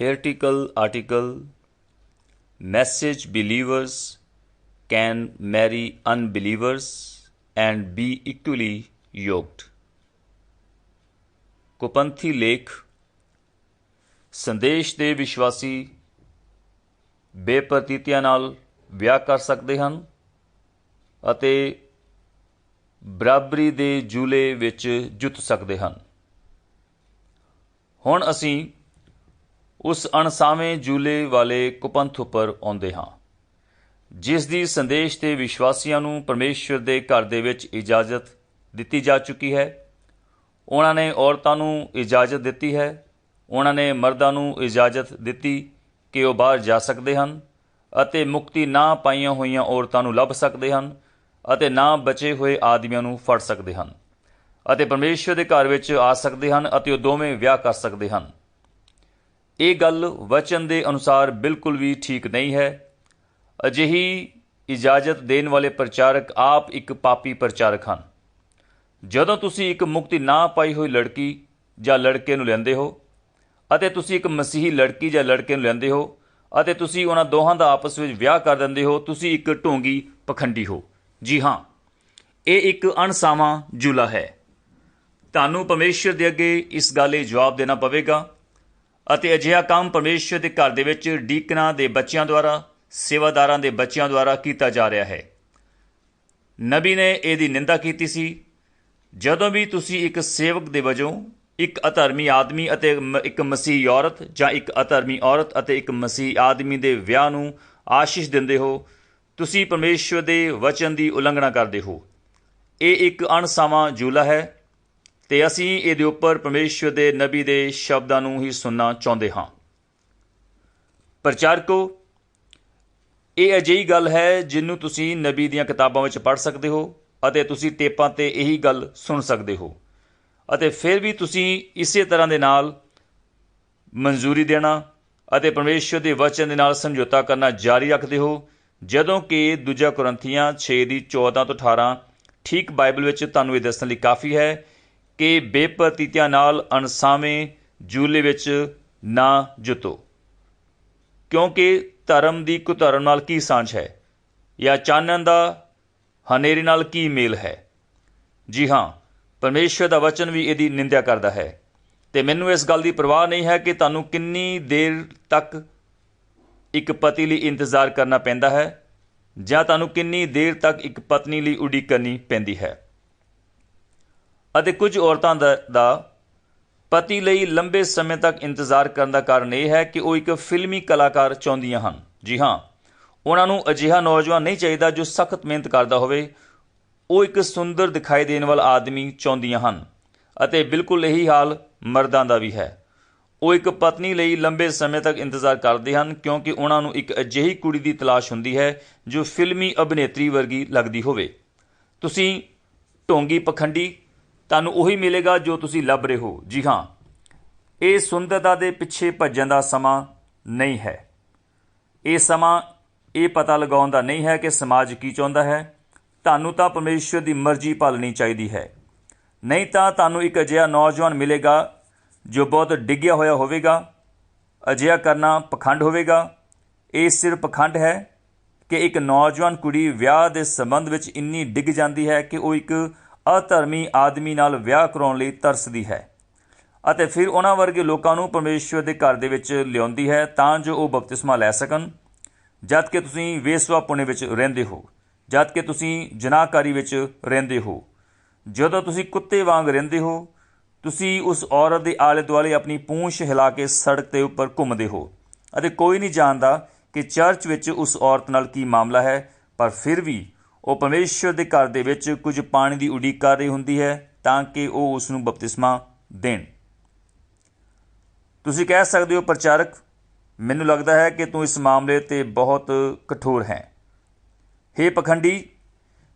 heretical article message believers can marry unbelievers and be equally yoked ਕੁਪੰਥੀ ਲੇਖ ਸੰਦੇਸ਼ ਦੇ ਵਿਸ਼ਵਾਸੀ ਬੇਪਰਤੀਤਿਆਂ ਨਾਲ ਵਿਆਹ ਕਰ ਸਕਦੇ ਹਨ ਅਤੇ ਬਰਾਬਰੀ ਦੇ ਜੂਲੇ ਵਿੱਚ ਜੁੱਤ ਸਕਦੇ ਹਨ ਹੁਣ ਅਸੀਂ ਉਸ ਅਣਸਾਵੇਂ ਜੂਲੇ ਵਾਲੇ ਕੁਪੰਥ ਉੱਪਰ ਆਉਂਦੇ ਹਾਂ। ਜਿਸ ਦੀ ਸੰਦੇਸ਼ 'ਤੇ ਵਿਸ਼ਵਾਸੀਆਂ ਨੂੰ ਪਰਮੇਸ਼ਵਰ ਦੇ ਘਰ ਦੇ ਵਿੱਚ ਇਜਾਜ਼ਤ ਦਿੱਤੀ ਜਾ ਚੁੱਕੀ ਹੈ, ਉਹਨਾਂ ਨੇ ਔਰਤਾਂ ਨੂੰ ਇਜਾਜ਼ਤ ਦਿੱਤੀ ਹੈ, ਉਹਨਾਂ ਨੇ ਮਰਦਾਂ ਨੂੰ ਇਜਾਜ਼ਤ ਦਿੱਤੀ ਕਿ ਉਹ ਬਾਹਰ ਜਾ ਸਕਦੇ ਹਨ ਅਤੇ ਮੁਕਤੀ ਨਾ ਪਾਈਆਂ ਹੋਈਆਂ ਔਰਤਾਂ ਨੂੰ ਲੱਭ ਸਕਦੇ ਹਨ ਅਤੇ ਨਾ ਬਚੇ ਹੋਏ ਆਦਮੀਆਂ ਨੂੰ ਫੜ ਸਕਦੇ ਹਨ ਅਤੇ ਪਰਮੇਸ਼ਵਰ ਦੇ ਘਰ ਵਿੱਚ ਆ ਸਕਦੇ ਹਨ ਅਤੇ ਉਹ ਦੋਵੇਂ ਵਿਆਹ ਕਰ ਸਕਦੇ ਹਨ। ਇਹ ਗੱਲ ਵਚਨ ਦੇ ਅਨੁਸਾਰ ਬਿਲਕੁਲ ਵੀ ਠੀਕ ਨਹੀਂ ਹੈ। ਅਜਿਹੀ ਇਜਾਜ਼ਤ ਦੇਣ ਵਾਲੇ ਪ੍ਰਚਾਰਕ ਆਪ ਇੱਕ ਪਾਪੀ ਪ੍ਰਚਾਰਕ ਹਨ। ਜਦੋਂ ਤੁਸੀਂ ਇੱਕ ਮੁਕਤੀ ਨਾ ਪਾਈ ਹੋਈ ਲੜਕੀ ਜਾਂ ਲੜਕੇ ਨੂੰ ਲੈਂਦੇ ਹੋ ਅਤੇ ਤੁਸੀਂ ਇੱਕ ਮਸੀਹੀ ਲੜਕੀ ਜਾਂ ਲੜਕੇ ਨੂੰ ਲੈਂਦੇ ਹੋ ਅਤੇ ਤੁਸੀਂ ਉਹਨਾਂ ਦੋਹਾਂ ਦਾ ਆਪਸ ਵਿੱਚ ਵਿਆਹ ਕਰ ਦਿੰਦੇ ਹੋ, ਤੁਸੀਂ ਇੱਕ ਢੋਂਗੀ ਪਖੰਡੀ ਹੋ। ਜੀ ਹਾਂ, ਇਹ ਇੱਕ ਅਣਸਾਵਾਂ ਜੁਲਾ ਹੈ। ਤੁਹਾਨੂੰ ਪਰਮੇਸ਼ਰ ਦੇ ਅੱਗੇ ਇਸ ਗੱਲ ਲਈ ਜਵਾਬ ਦੇਣਾ ਪਵੇਗਾ। ਅਤੇ ਅਜਿਹਾ ਕੰਮ ਪਰਮੇਸ਼ਰ ਦੇ ਘਰ ਦੇ ਵਿੱਚ ਡੀਕਨਾਂ ਦੇ ਬੱਚਿਆਂ ਦੁਆਰਾ, ਸੇਵਾਦਾਰਾਂ ਦੇ ਬੱਚਿਆਂ ਦੁਆਰਾ ਕੀਤਾ ਜਾ ਰਿਹਾ ਹੈ। ਨਬੀ ਨੇ ਇਹਦੀ ਨਿੰਦਾ ਕੀਤੀ ਸੀ, ਜਦੋਂ ਵੀ ਤੁਸੀਂ ਇੱਕ ਸੇਵਕ ਦੇ ਵਜੋਂ ਇੱਕ ਅਧਰਮੀ ਆਦਮੀ ਅਤੇ ਮ- ਇੱਕ ਮਸੀਹ ਔਰਤ ਜਾਂ ਇੱਕ ਅਧਰਮੀ ਔਰਤ ਅਤੇ ਇੱਕ ਮਸੀਹ ਆਦਮੀ ਦੇ ਵਿਆਹ ਨੂੰ ਆਸ਼ੀਸ਼ ਦਿੰਦੇ ਹੋ, ਤੁਸੀਂ ਪਰਮੇਸ਼ਵਰ ਦੇ ਵਚਨ ਦੀ ਉਲੰਘਣਾ ਕਰਦੇ ਹੋ। ਇਹ ਇੱਕ ਅਣਸਾਵਾਂ ਜੂਲਾ ਹੈ ਤੇ ਅਸੀਂ ਇਹਦੇ ਉੱਪਰ ਪਰਮੇਸ਼ਵਰ ਦੇ ਨਬੀ ਦੇ ਸ਼ਬਦਾਂ ਨੂੰ ਹੀ ਸੁਣਨਾ ਚਾਹੁੰਦੇ ਹਾਂ। ਪ੍ਰਚਾਰਕੋ, ਇਹ ਅਜਿਹੀ ਗੱਲ ਹੈ ਜਿਹਨੂੰ ਤੁਸੀਂ ਨਬੀ ਦੀਆਂ ਕਿਤਾਬਾਂ ਵਿੱਚ ਪੜ੍ਹ ਸਕਦੇ ਹੋ ਅਤੇ ਤੁਸੀਂ ਟੇਪਾਂ ਤੇ ਇਹੀ ਗੱਲ ਸੁਣ ਸਕਦੇ ਹੋ। ਅਤੇ ਫਿਰ ਵੀ ਤੁਸੀਂ ਇਸੇ ਤਰ੍ਹਾਂ ਦੇ ਨਾਲ ਮਨਜ਼ੂਰੀ ਦੇਣਾ ਅਤੇ ਪਰਮੇਸ਼ਵਰ ਦੇ ਵਚਨ ਦੇ ਨਾਲ ਸਮਝੌਤਾ ਕਰਨਾ ਜਾਰੀ ਰੱਖਦੇ ਹੋ, ਜਦੋਂ ਕਿ ਦੂਜਾ ਕੁਰੰਥੀਆਂ 6 ਦੀ 14 ਤੋਂ 18 ਠੀਕ ਬਾਈਬਲ ਵਿੱਚ ਤੁਹਾਨੂੰ ਇਹ ਦੱਸਣ ਲਈ ਕਾਫੀ ਹੈ ਕਿ ਬੇਪਤੀਤਿਆਂ ਨਾਲ ਅਣਸਾਵੇਂ ਜੂਲੇ ਵਿੱਚ ਨਾ ਜੁਤੋ। ਕਿਉਂਕਿ ਧਰਮ ਦੀ ਕੁਧਰਮ ਨਾਲ ਕੀ ਸਾਂਝ ਹੈ? ਜਾਂ ਚਾਨਣ ਦਾ ਹਨੇਰੇ ਨਾਲ ਕੀ ਮੇਲ ਹੈ? ਜੀ ਹਾਂ, ਪਰਮੇਸ਼ਵਰ ਦਾ ਵਚਨ ਵੀ ਇਹਦੀ ਨਿੰਦਿਆ ਕਰਦਾ ਹੈ। ਤੇ ਮੈਨੂੰ ਇਸ ਗੱਲ ਦੀ ਪਰਵਾਹ ਨਹੀਂ ਹੈ ਕਿ ਤੁਹਾਨੂੰ ਕਿੰਨੀ ਦੇਰ ਤੱਕ ਇੱਕ ਪਤੀ ਲਈ ਇੰਤਜ਼ਾਰ ਕਰਨਾ ਪੈਂਦਾ ਹੈ, ਜਾਂ ਤੁਹਾਨੂੰ ਕਿੰਨੀ ਦੇਰ ਤੱਕ ਇੱਕ ਪਤਨੀ ਲਈ ਉਡੀਕ ਕਰਨੀ ਪੈਂਦੀ ਹੈ। ਅਤੇ ਕੁਝ ਔਰਤਾਂ ਦਾ ਪਤੀ ਲਈ ਲੰਬੇ ਸਮੇਂ ਤੱਕ ਇੰਤਜ਼ਾਰ ਕਰਨ ਦਾ ਕਾਰਨ ਇਹ ਹੈ ਕਿ ਉਹ ਇੱਕ ਫਿਲਮੀ ਕਲਾਕਾਰ ਚਾਹੁੰਦੀਆਂ ਹਨ। ਜੀ ਹਾਂ, ਉਹਨਾਂ ਨੂੰ ਅਜਿਹਾ ਨੌਜਵਾਨ ਨਹੀਂ ਚਾਹੀਦਾ ਜੋ ਸਖਤ ਮਿਹਨਤ ਕਰਦਾ ਹੋਵੇ। ਉਹ ਇੱਕ ਸੁੰਦਰ ਦਿਖਾਈ ਦੇਣ ਵਾਲਾ ਆਦਮੀ ਚਾਹੁੰਦੀਆਂ ਹਨ ਅਤੇ ਬਿਲਕੁਲ ਇਹੀ ਹਾਲ ਮਰਦਾਂ ਦਾ ਵੀ ਹੈ। ਉਹ ਇੱਕ ਪਤਨੀ ਲਈ ਲੰਬੇ ਸਮੇਂ ਤੱਕ ਇੰਤਜ਼ਾਰ ਕਰਦੇ ਹਨ ਕਿਉਂਕਿ ਉਹਨਾਂ ਨੂੰ ਇੱਕ ਅਜਿਹੀ ਕੁੜੀ ਦੀ ਤਲਾਸ਼ ਹੁੰਦੀ ਹੈ ਜੋ ਫਿਲਮੀ ਅਭਿਨੇਤਰੀ ਵਰਗੀ ਲੱਗਦੀ ਹੋਵੇ। ਤੁਸੀਂ ਢੋਂਗੀ ਪਖੰਡੀ ਤੁਹਾਨੂੰ ਉਹੀ ਮਿਲੇਗਾ ਜੋ ਤੁਸੀਂ ਲੱਭ ਰਹੇ ਹੋ। ਜੀ ਹਾਂ, ਇਹ ਸੁੰਦਰਤਾ ਦੇ ਪਿੱਛੇ ਭੱਜਣ ਦਾ ਸਮਾਂ ਨਹੀਂ ਹੈ। ਇਹ ਸਮਾਂ ਇਹ ਪਤਾ ਲਗਾਉਣ ਦਾ ਨਹੀਂ ਹੈ ਕਿ ਸਮਾਜ ਕੀ ਚਾਹੁੰਦਾ ਹੈ। ਤੁਹਾਨੂੰ ਤਾਂ ਪਰਮੇਸ਼ਵਰ ਦੀ ਮਰਜ਼ੀ ਪਾਲਣੀ ਚਾਹੀਦੀ ਹੈ। ਨਹੀਂ ਤਾਂ ਤੁਹਾਨੂੰ ਇੱਕ ਅਜਿਹਾ ਨੌਜਵਾਨ ਮਿਲੇਗਾ ਜੋ ਬਹੁਤ ਡਿੱਗਿਆ ਹੋਇਆ ਹੋਵੇਗਾ। ਅਜਿਹਾ ਕਰਨਾ ਪਖੰਡ ਹੋਵੇਗਾ। ਇਹ ਸਿਰਫ ਪਖੰਡ ਹੈ ਕਿ ਇੱਕ ਨੌਜਵਾਨ ਕੁੜੀ ਵਿਆਹ ਦੇ ਸੰਬੰਧ ਵਿੱਚ ਇੰਨੀ ਡਿੱਗ ਜਾਂਦੀ ਹੈ ਕਿ ਉਹ ਇੱਕ ਅਧਰਮੀ ਆਦਮੀ ਨਾਲ ਵਿਆਹ ਕਰਾਉਣ ਲਈ ਤਰਸਦੀ ਹੈ ਅਤੇ ਫਿਰ ਉਹਨਾਂ ਵਰਗੇ ਲੋਕਾਂ ਨੂੰ ਪਰਮੇਸ਼ਵਰ ਦੇ ਘਰ ਦੇ ਵਿੱਚ ਲਿਆਉਂਦੀ ਹੈ ਤਾਂ ਜੋ ਉਹ ਬਪਤਿਸਮਾ ਲੈ ਸਕਣ। ਜਦ ਕਿ ਤੁਸੀਂ ਵੇਸਵਾਪੁਣੇ ਵਿੱਚ ਰਹਿੰਦੇ ਹੋ, ਜਦ ਕਿ ਤੁਸੀਂ ਜਨਾਹਕਾਰੀ ਵਿੱਚ ਰਹਿੰਦੇ ਹੋ। ਜਦੋਂ ਤੁਸੀਂ ਕੁੱਤੇ ਵਾਂਗ ਰਹਿੰਦੇ ਹੋ, ਤੁਸੀਂ ਉਸ ਔਰਤ ਦੇ ਆਲੇ ਦੁਆਲੇ ਆਪਣੀ ਪੂੰਛ ਹਿਲਾ ਕੇ ਸੜਕ ਦੇ ਉੱਪਰ ਘੁੰਮਦੇ ਹੋ ਅਤੇ ਕੋਈ ਨਹੀਂ ਜਾਣਦਾ ਕਿ ਚਰਚ ਵਿੱਚ ਉਸ ਔਰਤ ਨਾਲ ਕੀ ਮਾਮਲਾ ਹੈ, ਪਰ ਫਿਰ ਵੀ ਉਹ ਪਰਮੇਸ਼ਵਰ ਦੇ ਘਰ ਦੇ ਵਿੱਚ ਕੁਝ ਪਾਣੀ ਦੀ ਉਡੀਕ ਕਰ ਰਹੀ ਹੁੰਦੀ ਹੈ ਤਾਂ ਕਿ ਉਹ ਉਸ ਨੂੰ ਬਪਤਿਸਮਾ ਦੇਣ। ਤੁਸੀਂ ਕਹਿ ਸਕਦੇ ਹੋ, ਪ੍ਰਚਾਰਕ, ਮੈਨੂੰ ਲੱਗਦਾ ਹੈ ਕਿ ਤੂੰ ਇਸ ਮਾਮਲੇ ਤੇ ਬਹੁਤ ਕਠੋਰ ਹੈ। ਹੇ ਪਖੰਡੀ,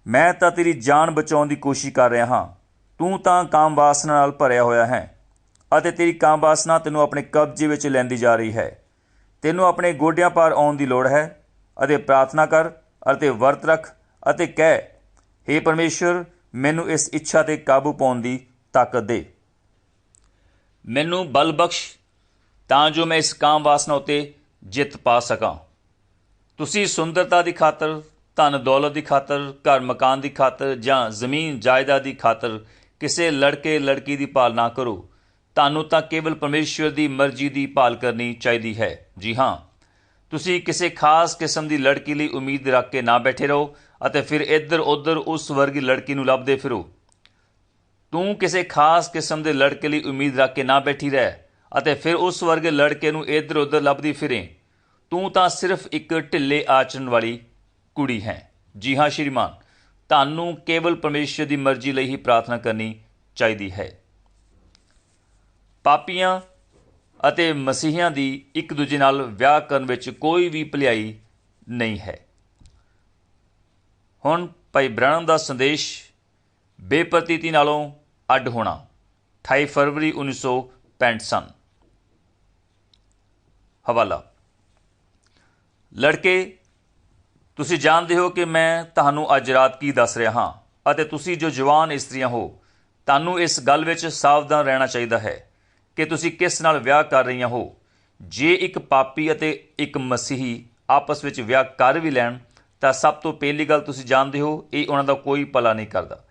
ਮੈਂ ਤਾਂ ਤੇਰੀ ਜਾਨ ਬਚਾਉਣ ਦੀ ਕੋਸ਼ਿਸ਼ ਕਰ ਰਿਹਾ ਹਾਂ। ਤੂੰ ਤਾਂ ਕਾਮ ਵਾਸਨਾ ਨਾਲ ਭਰਿਆ ਹੋਇਆ ਹੈ ਅਤੇ ਤੇਰੀ ਕਾਮ ਵਾਸਨਾ ਤੈਨੂੰ ਆਪਣੇ ਕਬਜ਼ੇ ਵਿੱਚ ਲੈਂਦੀ ਜਾ ਰਹੀ ਹੈ। ਤੈਨੂੰ ਆਪਣੇ ਗੋਡਿਆਂ ਪਾਰ ਆਉਣ ਦੀ ਲੋੜ ਹੈ ਅਤੇ ਪ੍ਰਾਰਥਨਾ ਕਰ ਅਤੇ ਵਰਤ ਰੱਖ ਅਤੇ ਕਹਿ हे ਪਰਮੇਸ਼ਵਰ, ਮੈਨੂੰ ਇਸ ਇੱਛਾ ਤੇ ਕਾਬੂ ਪਾਉਣ ਦੀ ਤਾਕਤ ਦੇ। ਮੈਨੂੰ ਬਲ ਬਖਸ਼, ਤਾਂ ਜੋ ਮੈਂ ਇਸ ਕਾਮ ਵਾਸਨਾ ਉਤੇ ਜਿੱਤ ਪਾ ਸਕਾਂ। ਤੁਸੀਂ ਸੁੰਦਰਤਾ ਦੀ ਖਾਤਰ, ਧਨ ਦੌਲਤ ਦੀ ਖਾਤਰ, ਘਰ ਮਕਾਨ ਦੀ ਖਾਤਰ ਜਾਂ ਜ਼ਮੀਨ ਜਾਇਦਾਦ ਦੀ ਖਾਤਰ ਕਿਸੇ ਲੜਕੇ ਲੜਕੀ ਦੀ ਭਾਲ ਨਾ ਕਰੋ। ਤੁਹਾਨੂੰ ਤਾਂ ਕੇਵਲ ਪਰਮੇਸ਼ਵਰ ਦੀ ਮਰਜ਼ੀ ਦੀ ਭਾਲ ਕਰਨੀ ਚਾਹੀਦੀ ਹੈ। ਜੀ ਹਾਂ। ਤੁਸੀਂ ਕਿਸੇ ਖਾਸ ਕਿਸਮ ਦੀ ਲੜਕੀ ਲਈ ਉਮੀਦ ਰੱਖ ਕੇ ਨਾ ਬੈਠੇ ਰਹੋ ਅਤੇ ਫਿਰ ਇੱਧਰ ਉੱਧਰ ਉਸ ਵਰਗੀ ਲੜਕੀ ਨੂੰ ਲੱਭਦੇ ਫਿਰੋ। ਤੂੰ ਕਿਸੇ ਖਾਸ ਕਿਸਮ ਦੇ ਲੜਕੇ ਲਈ ਉਮੀਦ ਰੱਖ ਕੇ ਨਾ ਬੈਠੀ ਰਹਿ ਅਤੇ ਫਿਰ ਉਸ ਵਰਗੇ ਲੜਕੇ ਨੂੰ ਇੱਧਰ ਉੱਧਰ ਲੱਭਦੀ ਫਿਰੇ। ਤੂੰ ਤਾਂ ਸਿਰਫ ਇੱਕ ਢਿੱਲੇ ਆਚਰਣ ਵਾਲੀ ਕੁੜੀ ਹੈ। ਜੀ ਹਾਂ, ਸ਼੍ਰੀਮਾਨ, ਤੁਹਾਨੂੰ ਕੇਵਲ ਪਰਮੇਸ਼ਰ ਦੀ ਮਰਜ਼ੀ ਲਈ ਹੀ ਪ੍ਰਾਰਥਨਾ ਕਰਨੀ ਚਾਹੀਦੀ ਹੈ। ਪਾਪੀਆਂ ਅਤੇ ਮਸੀਹੀਆਂ ਦੀ ਇੱਕ ਦੂਜੇ ਨਾਲ ਵਿਆਹ ਕਰਨ ਵਿੱਚ ਕੋਈ ਵੀ ਭਲਾਈ ਨਹੀਂ ਹੈ। ਹੁਣ ਭਾਈ ਬ੍ਰਹਮ ਦਾ ਸੰਦੇਸ਼ ਬੇਪਰਤੀਤੀ ਨਾਲੋਂ ਅੱਡ ਹੋਣਾ। 28 ਫਰਵਰੀ 1965 ਸਨ। ਹਵਾਲਾ। ਲੜਕੇ, ਤੁਸੀਂ ਜਾਣਦੇ ਹੋ ਕਿ ਮੈਂ ਤੁਹਾਨੂੰ ਅੱਜ ਰਾਤ ਕੀ ਦੱਸ ਰਿਹਾ ਹਾਂ ਅਤੇ ਤੁਸੀਂ ਜੋ ਜਵਾਨ ਇਸਤਰੀਆਂ ਹੋ, ਤੁਹਾਨੂੰ ਇਸ ਗੱਲ ਵਿੱਚ ਸਾਵਧਾਨ ਰਹਿਣਾ ਚਾਹੀਦਾ ਹੈ ਕਿ ਤੁਸੀਂ ਕਿਸ ਨਾਲ ਵਿਆਹ ਕਰ ਰਹੀਆਂ ਹੋ। ਜੇ ਇੱਕ ਪਾਪੀ ਅਤੇ ਇੱਕ ਮਸੀਹੀ ਆਪਸ ਵਿੱਚ ਵਿਆਹ ਕਰ ਵੀ ਲੈਣ ਤਾਂ ਸਭ ਤੋਂ ਪਹਿਲੀ ਗੱਲ ਤੁਸੀਂ ਜਾਣਦੇ ਹੋ, ਇਹ ਉਹਨਾਂ ਦਾ ਕੋਈ ਭਲਾ ਨਹੀਂ ਕਰਦਾ।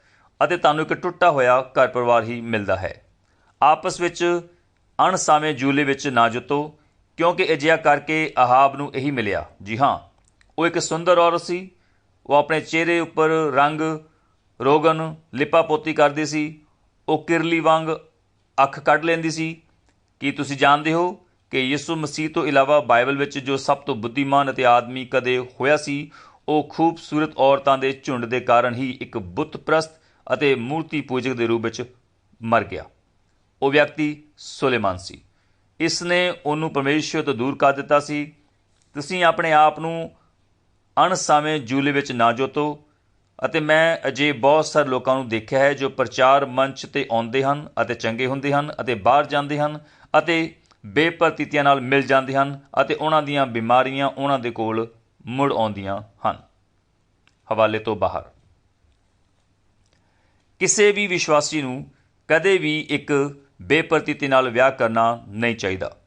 ਅਤੇ ਤੁਹਾਨੂੰ ਇੱਕ ਟੁੱਟਾ ਹੋਇਆ ਘਰ ਪਰਿਵਾਰ ਹੀ ਮਿਲਦਾ ਹੈ। ਆਪਸ ਵਿੱਚ ਅਣਸਾਵੇਂ ਜੂਲੇ ਵਿੱਚ ਨਾ ਜੁੱਤੋ, ਕਿਉਂਕਿ ਅਜਿਹਾ ਕਰਕੇ ਆਹਾਬ ਨੂੰ ਇਹੀ ਮਿਲਿਆ। ਜੀ ਹਾਂ, ਉਹ ਇੱਕ ਸੁੰਦਰ ਔਰਤ ਸੀ। ਉਹ ਆਪਣੇ ਚਿਹਰੇ ਉੱਪਰ ਰੰਗ ਰੋਗਨ, ਲਿਪਾ ਪੋਤੀ ਕਰਦੀ ਸੀ। ਉਹ ਕਿਰਲੀ ਵਾਂਗ ਅੱਖ ਕੱਢ ਲੈਂਦੀ ਸੀ। ਕੀ ਤੁਸੀਂ ਜਾਣਦੇ ਹੋ ਕਿ ਯਿਸੂ ਮਸੀਹ ਤੋਂ ਇਲਾਵਾ ਬਾਈਬਲ ਵਿੱਚ ਜੋ ਸਭ ਤੋਂ ਬੁੱਧੀਮਾਨ ਅਤੇ ਆਦਮੀ ਕਦੇ ਹੋਇਆ ਸੀ ਉਹ ਖੂਬਸੂਰਤ ਔਰਤਾਂ ਦੇ ਝੁੰਡ ਦੇ ਕਾਰਨ ਹੀ ਇੱਕ ਬੁੱਤਪ੍ਰਸਤ ਅਤੇ ਮੂਰਤੀ ਪੂਜਕ ਦੇ ਰੂਪ ਵਿੱਚ ਮਰ ਗਿਆ। ਉਹ ਵਿਅਕਤੀ ਸੁਲੇਮਾਨ ਸੀ। ਇਸ ਨੇ ਉਹਨੂੰ ਪਰਮੇਸ਼ਰ ਤੋਂ ਦੂਰ ਕਰ ਦਿੱਤਾ ਸੀ। ਤੁਸੀਂ ਆਪਣੇ ਆਪ ਨੂੰ ਅਣਸਾਵੇਂ ਜੂਲੇ ਵਿੱਚ ਨਾ ਜੋਤੋ ਅਤੇ ਮੈਂ ਅਜੇ ਬਹੁਤ ਸਾਰੇ ਲੋਕਾਂ ਨੂੰ ਦੇਖਿਆ ਹੈ ਜੋ ਪ੍ਰਚਾਰ ਮੰਚ ਤੇ ਆਉਂਦੇ ਹਨ ਅਤੇ ਚੰਗੇ ਹੁੰਦੇ ਹਨ ਅਤੇ ਬਾਹਰ ਜਾਂਦੇ ਹਨ ਅਤੇ ਬੇਪਰਤੀਤੀਆਂ ਨਾਲ ਮਿਲ ਜਾਂਦੇ ਹਨ ਅਤੇ ਉਹਨਾਂ ਦੀਆਂ ਬਿਮਾਰੀਆਂ ਉਹਨਾਂ ਦੇ ਕੋਲ ਮੁੜ ਆਉਂਦੀਆਂ ਹਨ। ਹਵਾਲੇ ਤੋਂ ਬਾਹਰ। ਕਿਸੇ ਵੀ ਵਿਸ਼ਵਾਸੀ ਨੂੰ ਕਦੇ ਵੀ ਇੱਕ ਬੇਪਰਤੀਤੀ ਨਾਲ ਵਿਆਹ ਕਰਨਾ ਨਹੀਂ ਚਾਹੀਦਾ।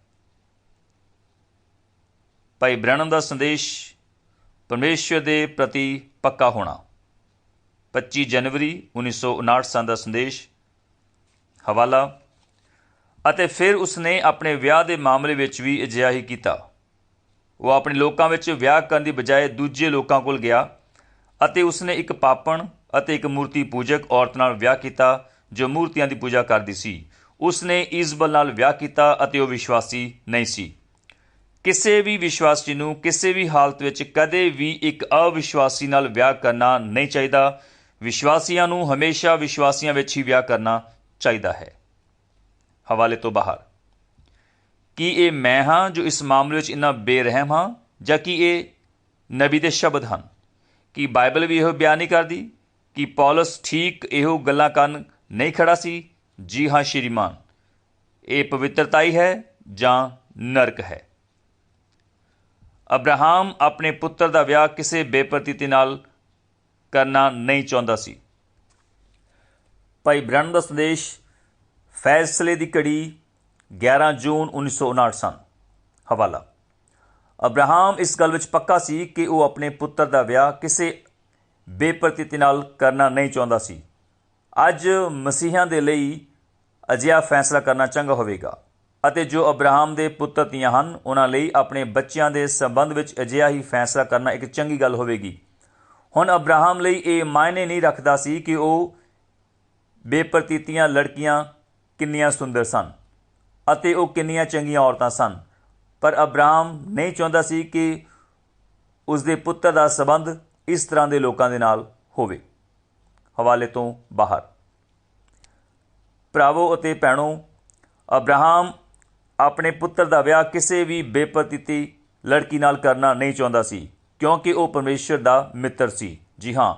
ਭਾਈ ਬ੍ਰਹਮ ਦਾ ਸੰਦੇਸ਼, ਪਰਮੇਸ਼ਵਰ ਦੇ ਪ੍ਰਤੀ ਪੱਕਾ ਹੋਣਾ। 25 ਜਨਵਰੀ 1959 ਸਾਲ ਦਾ ਸੰਦੇਸ਼, ਹਵਾਲਾ। ਅਤੇ ਫਿਰ ਉਸਨੇ ਆਪਣੇ ਵਿਆਹ ਦੇ ਮਾਮਲੇ ਵਿੱਚ ਵੀ ਅਜਿਹਾ ਹੀ ਕੀਤਾ। ਉਹ ਆਪਣੇ ਲੋਕਾਂ ਵਿੱਚ ਵਿਆਹ ਕਰਨ ਦੀ ਬਜਾਏ ਦੂਜੇ ਲੋਕਾਂ ਕੋਲ ਗਿਆ ਅਤੇ ਉਸਨੇ ਇੱਕ ਪਾਪਣ ਅਤੇ ਇੱਕ ਮੂਰਤੀ ਪੂਜਕ ਔਰਤ ਨਾਲ ਵਿਆਹ ਕੀਤਾ ਜੋ ਮੂਰਤੀਆਂ ਦੀ ਪੂਜਾ ਕਰਦੀ ਸੀ। ਉਸਨੇ ਇਜ਼ਬਲ ਨਾਲ ਵਿਆਹ ਕੀਤਾ ਅਤੇ ਉਹ ਵਿਸ਼ਵਾਸੀ ਨਹੀਂ ਸੀ। ਕਿਸੇ ਵੀ ਵਿਸ਼ਵਾਸੀ ਨੂੰ ਕਿਸੇ ਵੀ ਹਾਲਤ ਵਿੱਚ ਕਦੇ ਵੀ ਇੱਕ ਅਵਿਸ਼ਵਾਸੀ ਨਾਲ ਵਿਆਹ ਕਰਨਾ ਨਹੀਂ ਚਾਹੀਦਾ। ਵਿਸ਼ਵਾਸੀਆਂ ਨੂੰ ਹਮੇਸ਼ਾ ਵਿਸ਼ਵਾਸੀਆਂ ਵਿੱਚ ਹੀ ਵਿਆਹ ਕਰਨਾ ਚਾਹੀਦਾ ਹੈ। ਹਵਾਲੇ ਤੋਂ ਬਾਹਰ। ਕੀ ਇਹ ਮੈਂ ਹਾਂ ਜੋ ਇਸ ਮਾਮਲੇ ਵਿੱਚ ਇੰਨਾ ਬੇਰਹਿਮ ਹਾਂ ਜਾਂ ਕਿ ਇਹ ਨਬੀ ਦੇ ਸ਼ਬਦ ਹਨ? ਕੀ ਬਾਈਬਲ ਵੀ ਇਹੋ ਬਿਆਨ ਨਹੀਂ ਕਰਦੀ? ਕਿ ਪੌਲਸ ਠੀਕ ਇਹੋ ਗੱਲਾਂ ਕਰਨ ਨਹੀਂ ਖੜਾ ਸੀ? ਜੀ ਹਾਂ, ਸ਼੍ਰੀਮਾਨ। ਇਹ ਪਵਿੱਤਰਤਾ ਹੀ ਹੈ ਜਾਂ ਨਰਕ ਹੈ? ਅਬਰਾਹਮ ਆਪਣੇ ਪੁੱਤਰ ਦਾ ਵਿਆਹ ਕਿਸੇ ਬੇਪਰਤੀਤੀ ਨਾਲ ਕਰਨਾ ਨਹੀਂ ਚਾਹੁੰਦਾ ਸੀ। ਭਾਈ ਬ੍ਰਹਮ ਦਾ ਸੰਦੇਸ਼ ਫੈਸਲੇ ਦੀ ਘੜੀ 11 ਜੂਨ 1959 ਸਨ। ਹਵਾਲਾ। ਅਬਰਾਹਮ ਇਸ ਗੱਲ ਵਿੱਚ ਪੱਕਾ ਸੀ ਕਿ ਉਹ ਆਪਣੇ ਪੁੱਤਰ ਦਾ ਵਿਆਹ ਕਿਸੇ ਬੇਪਰਤੀਤੀ ਨਾਲ ਕਰਨਾ ਨਹੀਂ ਚਾਹੁੰਦਾ ਸੀ। ਅੱਜ ਮਸੀਹਾਂ ਦੇ ਲਈ ਅਜਿਹਾ ਫੈਸਲਾ ਕਰਨਾ ਚੰਗਾ ਹੋਵੇਗਾ ਅਤੇ ਜੋ ਅਬਰਾਹਮ ਦੇ ਪੁੱਤਰ ਧੀਆਂ ਹਨ, ਉਹਨਾਂ ਲਈ ਆਪਣੇ ਬੱਚਿਆਂ ਦੇ ਸੰਬੰਧ ਵਿੱਚ ਅਜਿਹਾ ਹੀ ਫੈਸਲਾ ਕਰਨਾ ਇੱਕ ਚੰਗੀ ਗੱਲ ਹੋਵੇਗੀ। ਹੁਣ ਅਬਰਾਹਮ ਲਈ ਇਹ ਮਾਇਨੇ ਨਹੀਂ ਰੱਖਦਾ ਸੀ ਕਿ ਉਹ ਬੇਪਰਤੀਤੀਆਂ ਲੜਕੀਆਂ ਕਿੰਨੀਆਂ ਸੁੰਦਰ ਸਨ। ਅਤੇ ਉਹ ਕਿੰਨੀਆਂ ਚੰਗੀਆਂ ਔਰਤਾਂ ਸਨ। ਪਰ ਅਬਰਾਹਮ ਨਹੀਂ ਚਾਹੁੰਦਾ ਸੀ ਕਿ ਉਸ ਦੇ ਪੁੱਤਰ ਦਾ ਸਬੰਧ ਇਸ ਤਰ੍ਹਾਂ ਦੇ ਲੋਕਾਂ ਦੇ ਨਾਲ ਹੋਵੇ। ਹਵਾਲੇ ਤੋਂ ਬਾਹਰ। ਭਰਾਵੋ ਅਤੇ ਭੈਣੋ ਅਬਰਾਹਮ ਆਪਣੇ ਪੁੱਤਰ ਦਾ ਵਿਆਹ ਕਿਸੇ ਵੀ ਬੇਪਰਤੀਤੀ ਲੜਕੀ ਨਾਲ ਕਰਨਾ ਨਹੀਂ ਚਾਹੁੰਦਾ ਸੀ, ਕਿਉਂਕਿ ਉਹ ਪਰਮੇਸ਼ਰ ਦਾ ਮਿੱਤਰ ਸੀ। ਜੀ ਹਾਂ,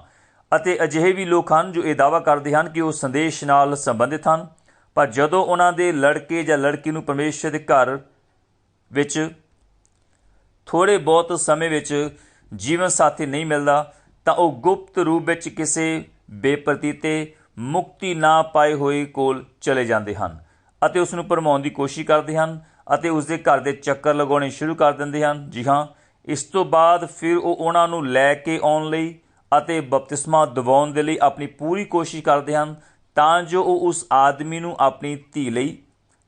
ਅਤੇ ਅਜਿਹੇ ਵੀ ਲੋਕ ਹਨ ਜੋ ਇਹ ਦਾਵਾ ਕਰਦੇ ਹਨ ਕਿ ਉਹ ਸੰਦੇਸ਼ ਨਾਲ ਸੰਬੰਧਿਤ ਹਨ ਪਰ ਜਦੋਂ ਉਹਨਾਂ ਦੇ ਲੜਕੇ ਜਾਂ ਲੜਕੀ ਨੂੰ ਪਰਮੇਸ਼ਰ ਦੇ ਘਰ ਵਿੱਚ ਥੋੜੇ ਬਹੁਤ ਸਮੇਂ ਵਿੱਚ ਜੀਵਨ ਸਾਥੀ ਨਹੀਂ ਮਿਲਦਾ, ਤਾਂ ਉਹ ਗੁਪਤ ਰੂਪ ਵਿੱਚ ਕਿਸੇ ਬੇਪਰਤੀਤੇ ਮੁਕਤੀ ਨਾ ਪਾਏ ਹੋਏ ਕੋਲ ਚਲੇ ਜਾਂਦੇ ਹਨ ਅਤੇ ਉਸ ਨੂੰ ਭਰਮਾਉਣ ਦੀ ਕੋਸ਼ਿਸ਼ ਕਰਦੇ ਹਨ ਅਤੇ ਉਸ ਦੇ ਘਰ ਦੇ ਚੱਕਰ ਲਗਾਉਣੇ ਸ਼ੁਰੂ ਕਰ ਦਿੰਦੇ ਹਨ। ਜੀ ਹਾਂ, ਇਸ ਤੋਂ ਬਾਅਦ ਫਿਰ ਉਹ ਉਹਨਾਂ ਨੂੰ ਲੈ ਕੇ ਆਉਣ ਲਈ ਅਤੇ ਬਪਤਿਸਮਾ ਦਿਵਾਉਣ ਦੇ ਲਈ ਆਪਣੀ ਪੂਰੀ ਕੋਸ਼ਿਸ਼ ਕਰਦੇ ਹਨ ਤਾਂ ਜੋ ਉਹ ਉਸ ਆਦਮੀ ਨੂੰ ਆਪਣੀ ਧੀ ਲਈ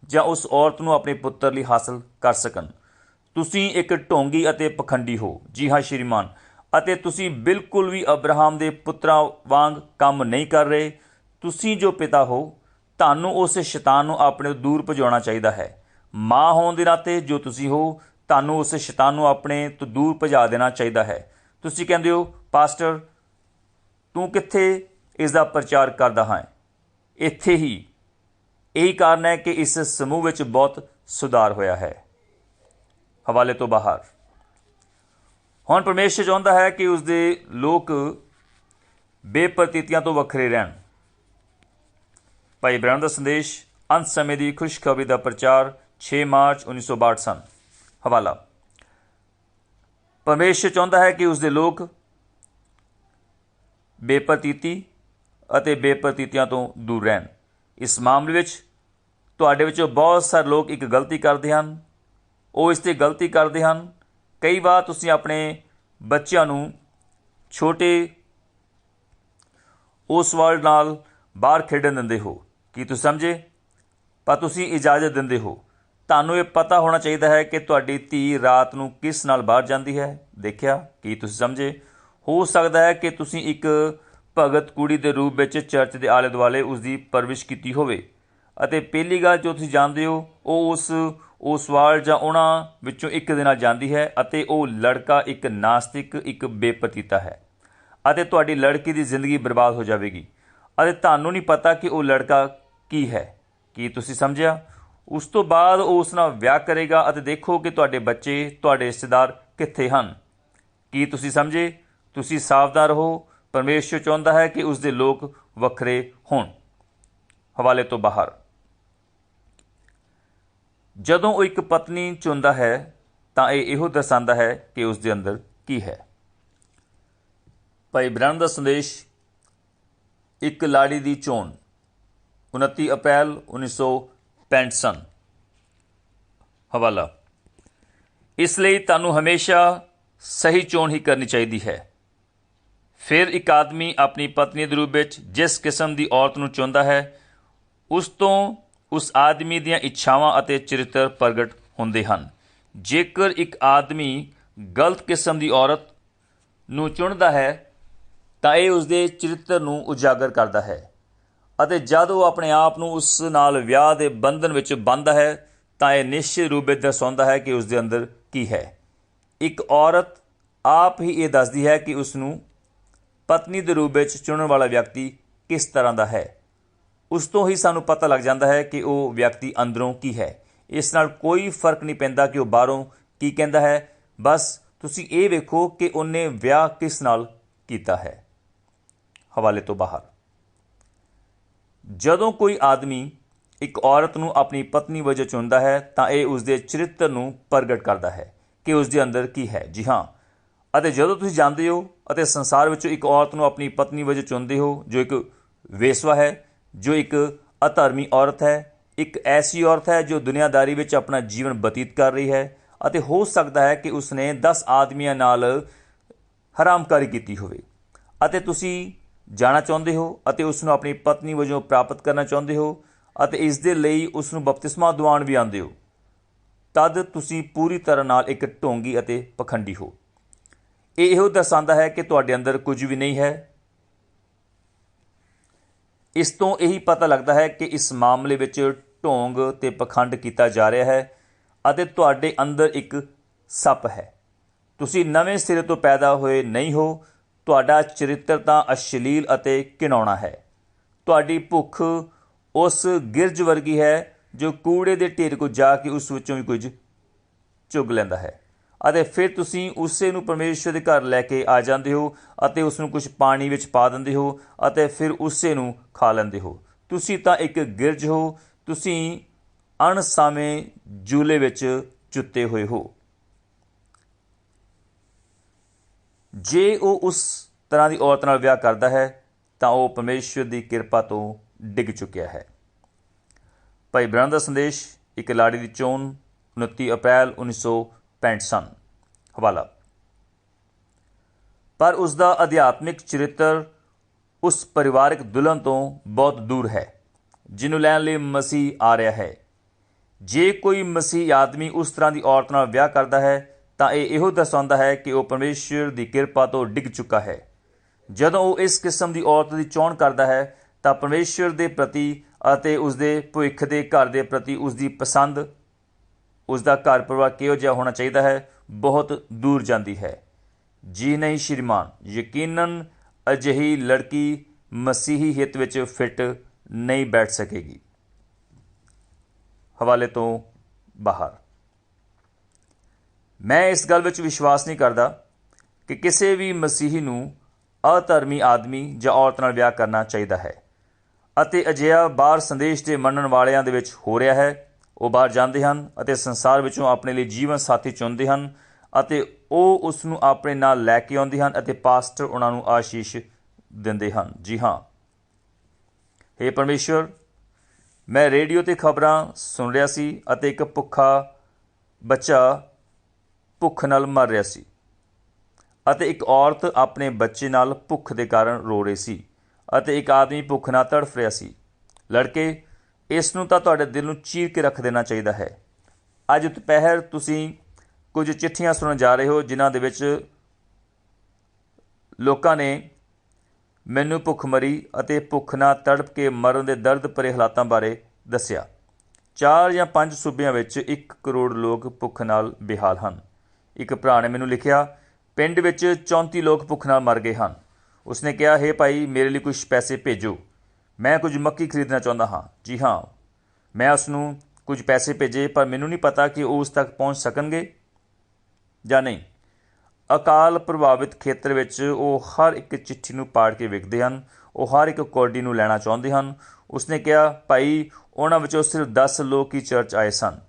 ਜਾਂ ਉਸ ਔਰਤ ਨੂੰ ਆਪਣੇ ਪੁੱਤਰ ਲਈ ਹਾਸਲ ਕਰ ਸਕਣ। ਤੁਸੀਂ ਇੱਕ ਢੋਂਗੀ ਅਤੇ ਪਖੰਡੀ ਹੋ। ਜੀ ਹਾਂ, ਸ਼੍ਰੀਮਾਨ। ਅਤੇ ਤੁਸੀਂ ਬਿਲਕੁਲ ਵੀ ਅਬਰਾਹਮ ਦੇ ਪੁੱਤਰਾਂ ਵਾਂਗ ਕੰਮ ਨਹੀਂ ਕਰ ਰਹੇ। ਤੁਸੀਂ ਜੋ ਪਿਤਾ ਹੋ, ਤੁਹਾਨੂੰ ਉਸ ਸ਼ੈਤਾਨ ਨੂੰ ਆਪਣੇ ਤੋਂ ਦੂਰ ਭਜਾਉਣਾ ਚਾਹੀਦਾ ਹੈ। ਮਾਂ ਹੋਣ ਦੇ ਨਾਤੇ ਜੋ ਤੁਸੀਂ ਹੋ, ਤੁਹਾਨੂੰ ਉਸ ਸ਼ੈਤਾਨ ਨੂੰ ਆਪਣੇ ਤੋਂ ਦੂਰ ਭਜਾ ਦੇਣਾ ਚਾਹੀਦਾ ਹੈ। ਤੁਸੀਂ ਕਹਿੰਦੇ ਹੋ, ਪਾਸਟਰ, ਤੂੰ ਕਿੱਥੇ ਇਸ ਦਾ ਪ੍ਰਚਾਰ ਕਰਦਾ ਹੈ? ਇੱਥੇ ਹੀ ਇਹੀ ਕਾਰਨ ਹੈ ਕਿ ਇਸ ਸਮੂਹ ਵਿੱਚ ਬਹੁਤ ਸੁਧਾਰ ਹੋਇਆ ਹੈ। ਹਵਾਲੇ ਤੋਂ ਬਾਹਰ। ਹੁਣ ਪਰਮੇਸ਼ਰ ਚਾਹੁੰਦਾ ਹੈ ਕਿ ਉਸ ਦੇ ਲੋਕ ਬੇਪਰਤੀਤੀਆਂ ਤੋਂ ਵੱਖਰੇ ਰਹਿਣ। ਭਾਈ ਇਬਰਾਹਿਮ ਦਾ ਸੰਦੇਸ਼, ਅੰਤ ਸਮੇਂ ਦੀ ਖੁਸ਼ਖਬਰੀ ਦਾ ਪ੍ਰਚਾਰ 6 ਮਾਰਚ 1962 ਸਨ। ਹਵਾਲਾ। ਪਰਮੇਸ਼ਰ ਚਾਹੁੰਦਾ ਹੈ ਕਿ ਉਸ ਦੇ ਲੋਕ ਬੇਪਰਤੀਤੀ ਅਤੇ ਬੇਪਰਤੀਤੀਆਂ ਤੋਂ ਦੂਰ ਰਹਿਣ। ਇਸ ਮਾਮਲੇ ਵਿੱਚ ਤੁਹਾਡੇ ਵਿੱਚੋਂ ਬਹੁਤ ਸਾਰੇ ਲੋਕ ਇੱਕ ਗਲਤੀ ਕਰਦੇ ਹਨ। ਉਹ ਇਸ ਤੇ ਗਲਤੀ ਕਰਦੇ ਹਨ। ਕਈ ਵਾਰ ਤੁਸੀਂ ਆਪਣੇ ਬੱਚਿਆਂ ਨੂੰ ਛੋਟੇ ਉਸ ਵਰਲਡ ਨਾਲ ਬਾਹਰ ਖੇਡਣ ਦਿੰਦੇ ਹੋ। ਕੀ ਤੁਸੀਂ ਸਮਝੇ? ਪਰ ਤੁਸੀਂ ਇਜਾਜ਼ਤ ਦਿੰਦੇ ਹੋ। ਤੁਹਾਨੂੰ ਇਹ ਪਤਾ ਹੋਣਾ ਚਾਹੀਦਾ ਹੈ ਕਿ ਤੁਹਾਡੀ ਧੀ ਰਾਤ ਨੂੰ ਕਿਸ ਨਾਲ ਬਾਹਰ ਜਾਂਦੀ ਹੈ। ਦੇਖਿਆ? ਕੀ ਤੁਸੀਂ ਸਮਝੇ? ਹੋ ਸਕਦਾ ਹੈ ਕਿ ਤੁਸੀਂ ਇੱਕ ਭਗਤ ਕੁੜੀ ਦੇ ਰੂਪ ਵਿੱਚ ਚਰਚ ਦੇ ਆਲੇ ਦੁਆਲੇ ਉਸ ਦੀ ਪਰਵਿਸ਼ ਕੀਤੀ ਹੋਵੇ। ਅਤੇ ਪਹਿਲੀ ਗੱਲ ਜੋ ਤੁਸੀਂ ਜਾਣਦੇ ਹੋ, ਉਹ ਉਸ ਉਸ ਵਾਲ ਜਾਂ ਉਹਨਾਂ ਵਿੱਚੋਂ ਇੱਕ ਦੇ ਨਾਲ ਜਾਂਦੀ ਹੈ ਅਤੇ ਉਹ ਲੜਕਾ ਇੱਕ ਨਾਸਤਿਕ, ਇੱਕ ਬੇਪਤੀਤਾ ਹੈ। ਅਤੇ ਤੁਹਾਡੀ ਲੜਕੀ ਦੀ ਜ਼ਿੰਦਗੀ ਬਰਬਾਦ ਹੋ ਜਾਵੇਗੀ। ਅਤੇ ਤੁਹਾਨੂੰ ਨਹੀਂ ਪਤਾ ਕਿ ਉਹ ਲੜਕਾ ਕੀ ਹੈ। ਕੀ ਤੁਸੀਂ ਸਮਝਿਆ? ਉਸ ਤੋਂ ਬਾਅਦ ਉਹ ਉਸ ਨਾਲ ਵਿਆਹ ਕਰੇਗਾ ਅਤੇ ਦੇਖੋ ਕਿ ਤੁਹਾਡੇ ਬੱਚੇ, ਤੁਹਾਡੇ ਰਿਸ਼ਤੇਦਾਰ ਕਿੱਥੇ ਹਨ। ਕੀ ਤੁਸੀਂ ਸਮਝੇ? ਤੁਸੀਂ ਸਾਵਧਾਨ ਰਹੋ। ਪਰਮੇਸ਼ਰ ਚਾਹੁੰਦਾ ਹੈ ਕਿ ਉਸ ਦੇ ਲੋਕ ਵੱਖਰੇ ਹੋਣ। ਹਵਾਲੇ ਤੋਂ ਬਾਹਰ। ਜਦੋਂ ਉਹ ਇੱਕ ਪਤਨੀ ਚੁਣਦਾ ਹੈ, ਤਾਂ ਇਹ ਇਹੋ ਦਰਸਾਉਂਦਾ ਹੈ ਕਿ ਉਸ ਦੇ ਅੰਦਰ ਕੀ ਹੈ। ਭਾਈ ਬ੍ਰਹਮ ਦਾ ਸੰਦੇਸ਼, ਇੱਕ ਲਾੜੀ ਦੀ ਚੋਣ 29 ਅਪ੍ਰੈਲ 1965 ਸਨ। ਹਵਾਲਾ। ਇਸ ਲਈ ਤੁਹਾਨੂੰ ਹਮੇਸ਼ਾ ਸਹੀ ਚੋਣ ਹੀ ਕਰਨੀ ਚਾਹੀਦੀ ਹੈ। ਫਿਰ ਇੱਕ ਆਦਮੀ ਆਪਣੀ ਪਤਨੀ ਦੇ ਰੂਪ ਵਿੱਚ ਜਿਸ ਕਿਸਮ ਦੀ ਔਰਤ ਨੂੰ ਚੁਣਦਾ ਹੈ, ਉਸ ਤੋਂ ਉਸ ਆਦਮੀ ਦੀਆਂ ਇੱਛਾਵਾਂ ਅਤੇ ਚਰਿੱਤਰ ਪ੍ਰਗਟ ਹੁੰਦੇ ਹਨ। ਜੇਕਰ ਇੱਕ ਆਦਮੀ ਗਲਤ ਕਿਸਮ ਦੀ ਔਰਤ ਨੂੰ ਚੁਣਦਾ ਹੈ, ਤਾਂ ਇਹ ਉਸ ਦੇ ਚਰਿੱਤਰ ਨੂੰ ਉਜਾਗਰ ਕਰਦਾ ਹੈ ਅਤੇ ਜਦ ਉਹ ਆਪਣੇ ਆਪ ਨੂੰ ਉਸ ਨਾਲ ਵਿਆਹ ਦੇ ਬੰਧਨ ਵਿੱਚ ਬੰਨਦਾ ਹੈ, ਤਾਂ ਇਹ ਨਿਸ਼ਚਿਤ ਰੂਪ ਵਿੱਚ ਦਰਸਾਉਂਦਾ ਹੈ ਕਿ ਉਸ ਦੇ ਅੰਦਰ ਕੀ ਹੈ। ਇੱਕ ਔਰਤ ਆਪ ਹੀ ਇਹ ਦੱਸਦੀ ਹੈ ਕਿ ਉਸ ਨੂੰ ਪਤਨੀ ਦੇ ਰੂਪ ਵਿੱਚ ਚੁਣਨ ਵਾਲਾ ਵਿਅਕਤੀ ਕਿਸ ਤਰ੍ਹਾਂ ਦਾ ਹੈ? ਉਸ ਤੋਂ ਹੀ ਸਾਨੂੰ ਪਤਾ ਲੱਗ ਜਾਂਦਾ ਹੈ ਕਿ ਉਹ ਵਿਅਕਤੀ ਅੰਦਰੋਂ ਕੀ ਹੈ। ਇਸ ਨਾਲ ਕੋਈ ਫ਼ਰਕ ਨਹੀਂ ਪੈਂਦਾ ਕਿ ਉਹ ਬਾਹਰੋਂ ਕੀ ਕਹਿੰਦਾ ਹੈ। ਬਸ ਤੁਸੀਂ ਇਹ ਵੇਖੋ ਕਿ ਉਹਨੇ ਵਿਆਹ ਕਿਸ ਨਾਲ ਕੀਤਾ ਹੈ। ਹਵਾਲੇ ਤੋਂ ਬਾਹਰ। ਜਦੋਂ ਕੋਈ ਆਦਮੀ ਇੱਕ ਔਰਤ ਨੂੰ ਆਪਣੀ ਪਤਨੀ ਵਜੋਂ ਚੁਣਦਾ ਹੈ ਤਾਂ ਇਹ ਉਸ ਦੇ ਚਰਿੱਤਰ ਨੂੰ ਪ੍ਰਗਟ ਕਰਦਾ ਹੈ ਕਿ ਉਸ ਦੇ ਅੰਦਰ ਕੀ ਹੈ। ਜੀ ਹਾਂ ਅਤੇ ਜਦੋਂ ਤੁਸੀਂ ਜਾਂਦੇ ਹੋ ਅਤੇ ਸੰਸਾਰ ਵਿੱਚੋਂ ਇੱਕ ਔਰਤ ਨੂੰ ਆਪਣੀ ਪਤਨੀ ਵਜੋਂ ਚੁਣਦੇ ਹੋ, ਜੋ ਇੱਕ ਵੇਸਵਾ ਹੈ, ਜੋ ਇੱਕ ਅਧਰਮੀ ਔਰਤ ਹੈ, ਇੱਕ ਐਸੀ ਔਰਤ ਹੈ ਜੋ ਦੁਨੀਆਦਾਰੀ ਵਿੱਚ ਆਪਣਾ ਜੀਵਨ ਬਤੀਤ ਕਰ ਰਹੀ ਹੈ ਅਤੇ ਹੋ ਸਕਦਾ ਹੈ ਕਿ ਉਸਨੇ 10 ਆਦਮੀਆਂ ਨਾਲ ਹਰਾਮਕਾਰੀ ਕੀਤੀ ਹੋਵੇ। ਅਤੇ ਤੁਸੀਂ ਜਾਣਾ ਚਾਹੁੰਦੇ ਹੋ ਅਤੇ ਉਸ ਨੂੰ ਆਪਣੀ ਪਤਨੀ ਵਜੋਂ ਪ੍ਰਾਪਤ ਕਰਨਾ ਚਾਹੁੰਦੇ ਹੋ ਅਤੇ ਇਸ ਦੇ ਲਈ ਉਸ ਨੂੰ ਬਪਤਿਸਮਾ ਦਿਵਾਉਣ ਵੀ ਆਉਂਦੇ ਹੋ। ਤਦ ਤੁਸੀਂ ਪੂਰੀ ਤਰ੍ਹਾਂ ਨਾਲ ਇੱਕ ਢੋਂਗੀ ਅਤੇ ਪਖੰਡੀ ਹੋ। ਇਹ ਇਹੋ ਦਰਸਾਉਂਦਾ ਹੈ ਕਿ ਤੁਹਾਡੇ ਅੰਦਰ ਕੁਝ ਵੀ ਨਹੀਂ ਹੈ। ਇਸ ਤੋਂ ਇਹੀ ਪਤਾ ਲੱਗਦਾ ਹੈ ਕਿ ਇਸ ਮਾਮਲੇ ਵਿੱਚ ਢੋਂਗ ਤੇ ਪਖੰਡ ਕੀਤਾ ਜਾ ਰਿਹਾ ਹੈ ਅਤੇ ਤੁਹਾਡੇ ਅੰਦਰ ਇੱਕ ਸੱਪ ਹੈ। ਤੁਸੀਂ ਨਵੇਂ ਸਿਰੇ ਤੋਂ ਪੈਦਾ ਹੋਏ ਨਹੀਂ ਹੋ। ਤੁਹਾਡਾ ਚਰਿੱਤਰ ਤਾਂ ਅਸ਼ਲੀਲ ਅਤੇ ਘਿਨਾਉਣਾ ਹੈ। ਤੁਹਾਡੀ ਭੁੱਖ ਉਸ ਗਿਰਜ ਵਰਗੀ ਹੈ ਜੋ ਕੂੜੇ ਦੇ ਢੇਰ ਕੋ ਜਾ ਕੇ ਉਸ ਵਿੱਚੋਂ ਵੀ ਕੁਝ ਚੁਗ ਲੈਂਦਾ ਹੈ। ਅਤੇ ਫਿਰ ਤੁਸੀਂ ਉਸੇ ਨੂੰ ਪਰਮੇਸ਼ਰ ਦੇ ਘਰ ਲੈ ਕੇ ਆ ਜਾਂਦੇ ਹੋ ਅਤੇ ਉਸ ਨੂੰ ਕੁਝ ਪਾਣੀ ਵਿੱਚ ਪਾ ਦਿੰਦੇ ਹੋ ਅਤੇ ਫਿਰ ਉਸੇ ਨੂੰ ਖਾ ਲੈਂਦੇ ਹੋ। ਤੁਸੀਂ ਤਾਂ ਇੱਕ ਗਿਰਜ ਹੋ, ਤੁਸੀਂ ਅਣਸਾਵੇਂ ਜੂਲੇ ਵਿੱਚ ਚੁੱਤੇ ਹੋਏ ਹੋ। ਜੇ ਉਹ ਉਸ ਤਰ੍ਹਾਂ ਦੀ ਔਰਤ ਨਾਲ ਵਿਆਹ ਕਰਦਾ ਹੈ, ਤਾਂ ਉਹ ਪਰਮੇਸ਼ਰ ਦੀ ਕਿਰਪਾ ਤੋਂ ਡਿੱਗ ਚੁੱਕਿਆ ਹੈ। ਭਾਈ ਬ੍ਰਹਮ ਦਾ ਸੰਦੇਸ਼ ਇੱਕ ਲਾੜੀ ਦੀ ਚੋਣ 29 ਅਪ੍ਰੈਲ 1965 ਸਨ। ਹਵਾਲਾ। ਪਰ ਉਸ ਦਾ ਅਧਿਆਤਮਿਕ ਚਰਿੱਤਰ ਉਸ ਪਰਿਵਾਰਕ ਦੁਲਹਨ ਤੋਂ ਬਹੁਤ ਦੂਰ ਹੈ, ਜਿਹਨੂੰ ਲੈਣ ਲਈ ਮਸੀਹ ਆ ਰਿਹਾ ਹੈ। ਜੇ ਕੋਈ ਮਸੀਹ ਆਦਮੀ ਉਸ ਤਰ੍ਹਾਂ ਦੀ ਔਰਤ ਨਾਲ ਵਿਆਹ ਕਰਦਾ ਹੈ, ਤਾਂ ਇਹ ਇਹੋ ਦਰਸਾਉਂਦਾ ਹੈ ਕਿ ਉਹ ਪਰਮੇਸ਼ਰ ਦੀ ਕਿਰਪਾ ਤੋਂ ਡਿੱਗ ਚੁੱਕਾ ਹੈ। ਜਦੋਂ ਉਹ ਇਸ ਕਿਸਮ ਦੀ ਔਰਤ ਦੀ ਚੋਣ ਕਰਦਾ ਹੈ, ਤਾਂ ਪਰਮੇਸ਼ਰ ਦੇ ਪ੍ਰਤੀ ਅਤੇ ਉਸ ਦੇ ਭਵਿੱਖ ਦੇ ਘਰ ਦੇ ਪ੍ਰਤੀ ਉਸ ਦੀ ਪਸੰਦ ਉਸ ਦਾ ਘਰ ਪਰਿਵਾਰ ਕਿਹੋ ਜਿਹਾ ਹੋਣਾ ਚਾਹੀਦਾ ਹੈ? ਬਹੁਤ ਦੂਰ ਜਾਂਦੀ ਹੈ। ਜੀ ਨਹੀਂ ਸ਼੍ਰੀਮਾਨ, ਯਕੀਨਨ ਅਜਿਹੀ ਲੜਕੀ ਮਸੀਹੀ ਹਿੱਤ ਵਿੱਚ ਫਿੱਟ ਨਹੀਂ ਬੈਠ ਸਕੇਗੀ। ਹਵਾਲੇ ਤੋਂ ਬਾਹਰ। ਮੈਂ ਇਸ ਗੱਲ ਵਿੱਚ ਵਿਸ਼ਵਾਸ ਨਹੀਂ ਕਰਦਾ ਕਿ ਕਿਸੇ ਵੀ ਮਸੀਹੀ ਨੂੰ ਅਧਰਮੀ ਆਦਮੀ ਜਾਂ ਔਰਤ ਨਾਲ ਵਿਆਹ ਕਰਨਾ ਚਾਹੀਦਾ ਹੈ ਅਤੇ ਅਜਿਹਾ ਬਾਹਰ ਸੰਦੇਸ਼ ਦੇ ਮੰਨਣ ਵਾਲਿਆਂ ਦੇ ਵਿੱਚ ਹੋ ਰਿਹਾ ਹੈ। ਉਹ ਬਾਹਰ ਜਾਂਦੇ ਹਨ ਅਤੇ ਸੰਸਾਰ ਵਿੱਚੋਂ ਆਪਣੇ ਲਈ ਜੀਵਨ ਸਾਥੀ ਚੁਣਦੇ ਹਨ ਅਤੇ ਉਹ ਉਸ ਨੂੰ ਆਪਣੇ ਨਾਲ ਲੈ ਕੇ ਆਉਂਦੇ ਹਨ ਅਤੇ ਪਾਸਟਰ ਉਹਨਾਂ ਨੂੰ ਆਸ਼ੀਸ਼ ਦਿੰਦੇ ਹਨ। ਜੀ ਹਾਂ। हे ਪਰਮੇਸ਼ਵਰ, ਮੈਂ ਰੇਡੀਓ ਤੇ ਖਬਰਾਂ ਸੁਣ ਰਿਹਾ ਸੀ ਅਤੇ ਇੱਕ ਭੁੱਖਾ ਬੱਚਾ ਭੁੱਖ ਨਾਲ ਮਰ ਰਿਹਾ ਸੀ ਅਤੇ ਇੱਕ ਔਰਤ ਆਪਣੇ ਬੱਚੇ ਨਾਲ ਭੁੱਖ ਦੇ ਕਾਰਨ ਰੋ ਰਹੀ ਸੀ ਅਤੇ ਇੱਕ ਆਦਮੀ ਭੁੱਖ ਨਾਲ ਤੜਫ ਰਿਹਾ ਸੀ। ਲੜਕੇ ਇਸ ਨੂੰ ਤਾਂ ਤੁਹਾਡੇ ਦਿਲ ਨੂੰ ਚੀਰ ਕੇ ਰੱਖ ਦੇਣਾ ਚਾਹੀਦਾ ਹੈ। ਅੱਜ ਦੁਪਹਿਰ ਤੁਸੀਂ ਕੁਝ ਚਿੱਠੀਆਂ ਸੁਣਨ ਜਾ ਰਹੇ ਹੋ, ਜਿਨ੍ਹਾਂ ਦੇ ਵਿੱਚ ਲੋਕਾਂ ਨੇ ਮੈਨੂੰ ਭੁੱਖਮਰੀ ਅਤੇ ਭੁੱਖ ਨਾਲ ਤੜਪ ਕੇ ਮਰਨ ਦੇ ਦਰਦ ਭਰੇ ਹਾਲਾਤਾਂ ਬਾਰੇ ਦੱਸਿਆ। ਚਾਰ ਜਾਂ ਪੰਜ ਸੂਬਿਆਂ ਵਿੱਚ 1 ਕਰੋੜ ਲੋਕ ਭੁੱਖ ਨਾਲ ਬੇਹਾਲ ਹਨ। ਇੱਕ ਭਰਾ ਨੇ ਮੈਨੂੰ ਲਿਖਿਆ, ਪਿੰਡ ਵਿੱਚ 34 ਲੋਕ ਭੁੱਖ ਨਾਲ ਮਰ ਗਏ ਹਨ। ਉਸਨੇ ਕਿਹਾ, ਹੈ ਭਾਈ, ਮੇਰੇ ਲਈ ਕੁਝ ਪੈਸੇ ਭੇਜੋ। ਮੈਂ ਕੁਝ ਮੱਕੀ ਖਰੀਦਣਾ ਚਾਹੁੰਦਾ ਹਾਂ। ਜੀ ਹਾਂ। ਮੈਂ ਉਸ ਨੂੰ ਕੁਝ ਪੈਸੇ ਭੇਜੇ, ਪਰ ਮੈਨੂੰ ਨਹੀਂ ਪਤਾ ਕਿ ਉਹ ਉਸ ਤੱਕ ਪਹੁੰਚ ਸਕਣਗੇ ਜਾਂ ਨਹੀਂ। ਅਕਾਲ ਪ੍ਰਭਾਵਿਤ ਖੇਤਰ ਵਿੱਚ ਉਹ ਹਰ ਇੱਕ ਚਿੱਠੀ ਨੂੰ ਪਾੜ ਕੇ ਵੇਖਦੇ ਹਨ। ਉਹ ਹਰ ਇੱਕ ਕੋਡੀ ਨੂੰ ਲੈਣਾ ਚਾਹੁੰਦੇ ਹਨ। ਉਸਨੇ ਕਿਹਾ, ਭਾਈ, ਉਹਨਾਂ ਵਿੱਚੋਂ ਸਿਰਫ 10 ਲੋਕ ਹੀ ਚਰਚ ਆਏ ਸਨ।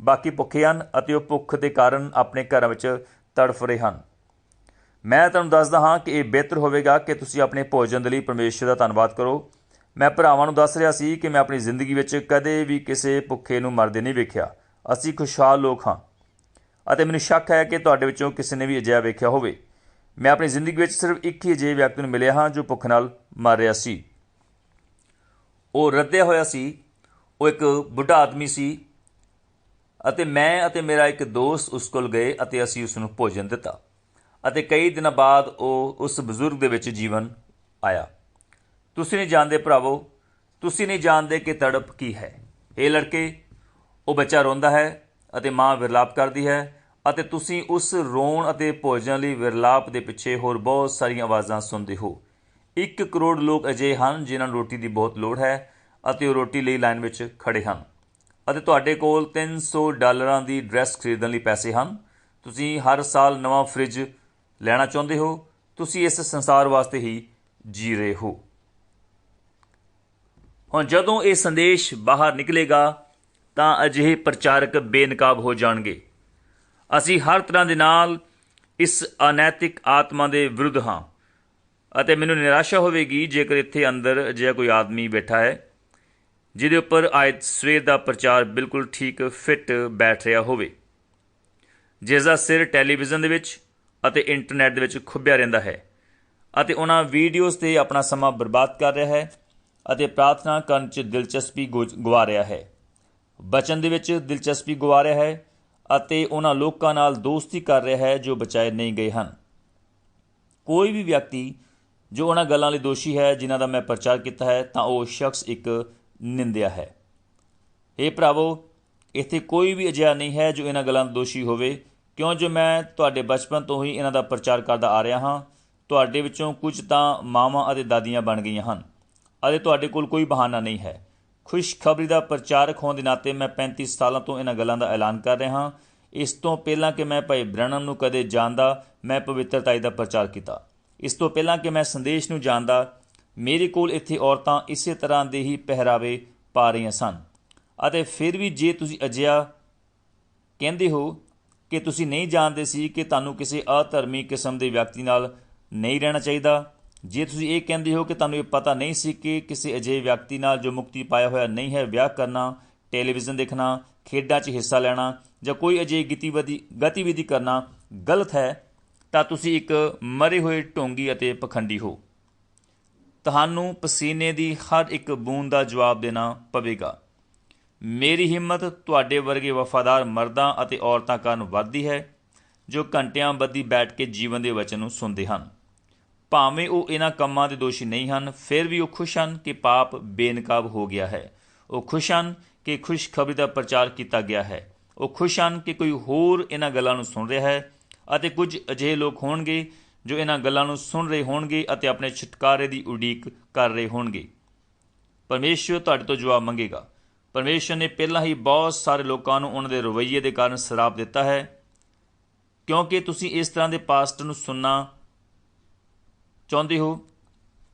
ਬਾਕੀ ਭੁੱਖੇ ਹਨ ਅਤੇ ਉਹ ਭੁੱਖ ਦੇ ਕਾਰਨ ਆਪਣੇ ਘਰਾਂ ਵਿੱਚ ਤੜਫ ਰਹੇ ਹਨ। ਮੈਂ ਤੁਹਾਨੂੰ ਦੱਸਦਾ ਹਾਂ ਕਿ ਇਹ ਬਿਹਤਰ ਹੋਵੇਗਾ ਕਿ ਤੁਸੀਂ ਆਪਣੇ ਭੋਜਨ ਦੇ ਲਈ ਪਰਮੇਸ਼ਰ ਦਾ ਧੰਨਵਾਦ ਕਰੋ। ਮੈਂ ਭਰਾਵਾਂ ਨੂੰ ਦੱਸ ਰਿਹਾ ਸੀ ਕਿ ਮੈਂ ਆਪਣੀ ਜ਼ਿੰਦਗੀ ਵਿੱਚ ਕਦੇ ਵੀ ਕਿਸੇ ਭੁੱਖੇ ਨੂੰ ਮਰਦੇ ਨਹੀਂ ਵੇਖਿਆ। ਅਸੀਂ ਖੁਸ਼ਹਾਲ ਲੋਕ ਹਾਂ। ਅਤੇ ਮੈਨੂੰ ਸ਼ੱਕ ਹੈ ਕਿ ਤੁਹਾਡੇ ਵਿੱਚੋਂ ਕਿਸੇ ਨੇ ਵੀ ਅਜਿਹਾ ਵੇਖਿਆ ਹੋਵੇ। ਮੈਂ ਆਪਣੀ ਜ਼ਿੰਦਗੀ ਵਿੱਚ ਸਿਰਫ ਇੱਕ ਹੀ ਅਜਿਹੇ ਵਿਅਕਤੀ ਨੂੰ ਮਿਲਿਆ ਹਾਂ ਜੋ ਭੁੱਖ ਨਾਲ ਮਰ ਰਿਹਾ ਸੀ। ਉਹ ਰੱਦਿਆ ਹੋਇਆ ਸੀ। ਉਹ ਇੱਕ ਬੁੱਢਾ ਆਦਮੀ ਸੀ। ਅਤੇ ਮੈਂ ਅਤੇ ਮੇਰਾ ਇੱਕ ਦੋਸਤ ਉਸ ਕੋਲ ਗਏ ਅਤੇ ਅਸੀਂ ਉਸ ਨੂੰ ਭੋਜਨ ਦਿੱਤਾ। ਅਤੇ ਕਈ ਦਿਨਾਂ ਬਾਅਦ ਉਹ ਉਸ ਬਜ਼ੁਰਗ ਦੇ ਵਿੱਚ ਜੀਵਨ ਆਇਆ। ਤੁਸੀਂ ਨਹੀਂ ਜਾਣਦੇ ਭਰਾਵੋ, ਤੁਸੀਂ ਨਹੀਂ ਜਾਣਦੇ ਕਿ ਤੜਪ ਕੀ ਹੈ। ਇਹ ਲੜਕੇ, ਉਹ ਬੱਚਾ ਰੋਂਦਾ ਹੈ ਅਤੇ ਮਾਂ ਵਿਰਲਾਪ ਕਰਦੀ ਹੈ ਅਤੇ ਤੁਸੀਂ ਉਸ ਰੋਣ ਅਤੇ ਭੋਜਨ ਲਈ ਵਿਰਲਾਪ ਦੇ ਪਿੱਛੇ ਹੋਰ ਬਹੁਤ ਸਾਰੀਆਂ ਆਵਾਜ਼ਾਂ ਸੁਣਦੇ ਹੋ। 1 ਕਰੋੜ ਲੋਕ ਅਜੇ ਹਨ ਜਿਨ੍ਹਾਂ ਨੂੰ ਰੋਟੀ ਦੀ ਬਹੁਤ ਲੋੜ ਹੈ ਅਤੇ ਉਹ ਰੋਟੀ ਲਈ ਲਾਈਨ ਵਿੱਚ ਖੜੇ ਹਨ। ਅਤੇ ਤੁਹਾਡੇ ਕੋਲ 300 ਡਾਲਰਾਂ ਦੀ ਡਰੈਸ ਖਰੀਦਣ ਲਈ ਪੈਸੇ ਹਨ। ਤੁਸੀਂ ਹਰ ਸਾਲ ਨਵਾਂ ਫ੍ਰਿਜ ਲੈਣਾ ਚਾਹੁੰਦੇ ਹੋ। ਤੁਸੀਂ ਇਸ ਸੰਸਾਰ ਵਾਸਤੇ ਹੀ ਜੀ ਰਹੇ ਹੋ। ਹੁਣ ਜਦੋਂ ਇਹ ਸੰਦੇਸ਼ ਬਾਹਰ ਨਿਕਲੇਗਾ, ਤਾਂ ਅਜਿਹੇ ਪ੍ਰਚਾਰਕ ਬੇਨਕਾਬ ਹੋ ਜਾਣਗੇ। ਅਸੀਂ ਹਰ ਤਰ੍ਹਾਂ ਦੇ ਨਾਲ ਇਸ ਅਨੈਤਿਕ ਆਤਮਾ ਦੇ ਵਿਰੁੱਧ ਹਾਂ। ਅਤੇ ਮੈਨੂੰ ਨਿਰਾਸ਼ਾ ਹੋਵੇਗੀ ਜੇਕਰ ਇੱਥੇ ਅੰਦਰ ਅਜਿਹਾ ਕੋਈ ਆਦਮੀ ਬੈਠਾ ਹੈ, ਜਿਹਦੇ ਉੱਪਰ ਆਇਤ ਸਵੇਰ ਦਾ ਪ੍ਰਚਾਰ ਬਿਲਕੁਲ ਠੀਕ ਫਿੱਟ ਬੈਠ ਰਿਹਾ ਹੋਵੇ। ਜਿਸ ਦਾ ਸਿਰ ਟੈਲੀਵਿਜ਼ਨ ਦੇ ਵਿੱਚ ਅਤੇ ਇੰਟਰਨੈਟ ਦੇ ਵਿੱਚ ਖੁੱਬਿਆ ਰਹਿੰਦਾ ਹੈ ਅਤੇ ਉਹਨਾਂ ਵੀਡੀਓਜ਼ ਤੇ ਆਪਣਾ ਸਮਾਂ ਬਰਬਾਦ ਕਰ ਰਿਹਾ ਹੈ। ਅਤੇ ਪ੍ਰਾਰਥਨਾ ਕਰਨ 'ਚ ਦਿਲਚਸਪੀ ਗਵਾ ਰਿਹਾ ਹੈ। ਬਚਨ ਦੇ ਵਿੱਚ ਦਿਲਚਸਪੀ ਗਵਾ ਰਿਹਾ ਹੈ ਅਤੇ ਉਹਨਾਂ ਲੋਕਾਂ ਨਾਲ ਦੋਸਤੀ ਕਰ ਰਿਹਾ ਹੈ ਜੋ ਬਚਾਏ ਨਹੀਂ ਗਏ ਹਨ। ਕੋਈ ਵੀ ਵਿਅਕਤੀ ਜੋ ਉਹਨਾਂ ਗੱਲਾਂ ਲਈ ਦੋਸ਼ੀ ਹੈ, ਜਿਨ੍ਹਾਂ ਦਾ ਮੈਂ ਪ੍ਰਚਾਰ ਕੀਤਾ ਹੈ, ਤਾਂ ਉਹ ਸ਼ਖਸ ਇੱਕ ਨਿੰਦਿਆ ਹੈ। ਇਹ ਭਰਾਵੋ, ਇੱਥੇ ਕੋਈ ਵੀ ਅਜਿਹਾ ਨਹੀਂ ਹੈ ਜੋ ਇਹਨਾਂ ਗੱਲਾਂ ਦਾ ਦੋਸ਼ੀ ਹੋਵੇ। ਕਿਉਂ ਜੋ ਮੈਂ ਤੁਹਾਡੇ ਬਚਪਨ ਤੋਂ ਹੀ ਇਹਨਾਂ ਦਾ ਪ੍ਰਚਾਰ ਕਰਦਾ ਆ ਰਿਹਾ ਹਾਂ, ਤੁਹਾਡੇ ਵਿੱਚੋਂ ਕੁਝ ਤਾਂ ਮਾਵਾਂ ਅਤੇ ਦਾਦੀਆਂ ਬਣ ਗਈਆਂ ਹਨ। ਅਤੇ ਤੁਹਾਡੇ ਕੋਲ ਕੋਈ ਬਹਾਨਾ ਨਹੀਂ ਹੈ। ਖੁਸ਼ਖਬਰੀ ਦਾ ਪ੍ਰਚਾਰਕ ਹੋਣ ਦੇ ਨਾਤੇ ਮੈਂ 35 ਸਾਲਾਂ ਤੋਂ ਇਹਨਾਂ ਗੱਲਾਂ ਦਾ ਐਲਾਨ ਕਰ ਰਿਹਾ ਹਾਂ। ਇਸ ਤੋਂ ਪਹਿਲਾਂ ਕਿ ਮੈਂ ਭਾਈ ਬ੍ਰਣਮ ਨੂੰ ਕਦੇ ਜਾਣਦਾ, ਮੈਂ ਪਵਿੱਤਰਤਾਈ ਦਾ ਪ੍ਰਚਾਰ ਕੀਤਾ। ਇਸ ਤੋਂ ਪਹਿਲਾਂ ਕਿ ਮੈਂ ਸੰਦੇਸ਼ ਨੂੰ ਜਾਣਦਾ, ਮੇਰੇ ਕੋਲ ਇੱਥੇ ਔਰਤਾਂ ਇਸੇ ਤਰ੍ਹਾਂ ਦੇ ਹੀ ਪਹਿਰਾਵੇ ਪਾ ਰਹੀਆਂ ਸਨ। ਅਤੇ ਫਿਰ ਵੀ ਜੇ ਤੁਸੀਂ ਅਜਿਹਾ ਕਹਿੰਦੇ ਹੋ ਕਿ ਤੁਸੀਂ ਨਹੀਂ ਜਾਣਦੇ ਸੀ ਕਿ ਤੁਹਾਨੂੰ ਕਿਸੇ ਅਧਰਮੀ ਕਿਸਮ ਦੇ ਵਿਅਕਤੀ ਨਾਲ ਨਹੀਂ ਰਹਿਣਾ ਚਾਹੀਦਾ ਜੇ ਤੁਸੀਂ ਇਹ ਕਹਿੰਦੇ ਹੋ ਕਿ ਤੁਹਾਨੂੰ ਇਹ ਪਤਾ ਨਹੀਂ ਸੀ ਕਿ ਕਿਸੇ ਅਜਿਹੇ ਵਿਅਕਤੀ ਨਾਲ ਜੋ ਮੁਕਤੀ ਪਾਇਆ ਹੋਇਆ ਨਹੀਂ ਹੈ, ਵਿਆਹ ਕਰਨਾ, ਟੈਲੀਵਿਜ਼ਨ ਦੇਖਣਾ, ਖੇਡਾਂ 'ਚ ਹਿੱਸਾ ਲੈਣਾ ਜਾਂ ਕੋਈ ਅਜਿਹੀ ਗਤੀਵਿਧੀ ਗਤੀਵਿਧੀ ਕਰਨਾ ਗਲਤ ਹੈ, ਤਾਂ ਤੁਸੀਂ ਇੱਕ ਮਰੇ ਹੋਏ ਢੋਂਗੀ ਅਤੇ ਪਖੰਡੀ ਹੋ। ਤੁਹਾਨੂੰ ਪਸੀਨੇ ਦੀ ਹਰ ਇੱਕ ਬੂੰਦ ਦਾ ਜਵਾਬ ਦੇਣਾ ਪਵੇਗਾ। ਮੇਰੀ ਹਿੰਮਤ ਤੁਹਾਡੇ ਵਰਗੇ ਵਫਾਦਾਰ ਮਰਦਾਂ ਅਤੇ ਔਰਤਾਂ ਕਾਰਨ ਵੱਧਦੀ ਹੈ, ਜੋ ਘੰਟਿਆਂ ਬੱਧੀ ਬੈਠ ਕੇ ਜੀਵਨ ਦੇ ਵਚਨ ਨੂੰ ਸੁਣਦੇ ਹਨ। ਭਾਵੇਂ ਉਹ ਇਹਨਾਂ ਕੰਮਾਂ ਦੇ ਦੋਸ਼ੀ ਨਹੀਂ ਹਨ, ਫਿਰ ਵੀ ਉਹ ਖੁਸ਼ ਹਨ ਕਿ ਪਾਪ ਬੇਨਕਾਬ ਹੋ ਗਿਆ ਹੈ। ਉਹ ਖੁਸ਼ ਹਨ ਕਿ ਖੁਸ਼ਖਬਰੀ ਦਾ ਪ੍ਰਚਾਰ ਕੀਤਾ ਗਿਆ ਹੈ। ਉਹ ਖੁਸ਼ ਹਨ ਕਿ ਕੋਈ ਹੋਰ ਇਹਨਾਂ ਗੱਲਾਂ ਨੂੰ ਸੁਣ ਰਿਹਾ ਹੈ ਅਤੇ ਕੁਝ ਅਜਿਹੇ ਲੋਕ ਹੋਣਗੇ ਜੋ ਇਹਨਾਂ ਗੱਲਾਂ ਨੂੰ ਸੁਣ ਰਹੇ ਹੋਣਗੇ ਅਤੇ ਆਪਣੇ ਛੁਟਕਾਰੇ ਦੀ ਉਡੀਕ ਕਰ ਰਹੇ ਹੋਣਗੇ। ਪਰਮੇਸ਼ਵਰ ਤੁਹਾਡੇ ਤੋਂ ਜਵਾਬ ਮੰਗੇਗਾ। ਪਰਮੇਸ਼ਵਰ ਨੇ ਪਹਿਲਾਂ ਹੀ ਬਹੁਤ ਸਾਰੇ ਲੋਕਾਂ ਨੂੰ ਉਹਨਾਂ ਦੇ ਰਵੱਈਏ ਦੇ ਕਾਰਨ ਸ਼ਰਾਪ ਦਿੱਤਾ ਹੈ। ਕਿਉਂਕਿ ਤੁਸੀਂ ਇਸ ਤਰ੍ਹਾਂ ਦੇ ਪਾਸਟ ਨੂੰ ਸੁਣਨਾ ਚਾਹੁੰਦੇ ਹੋ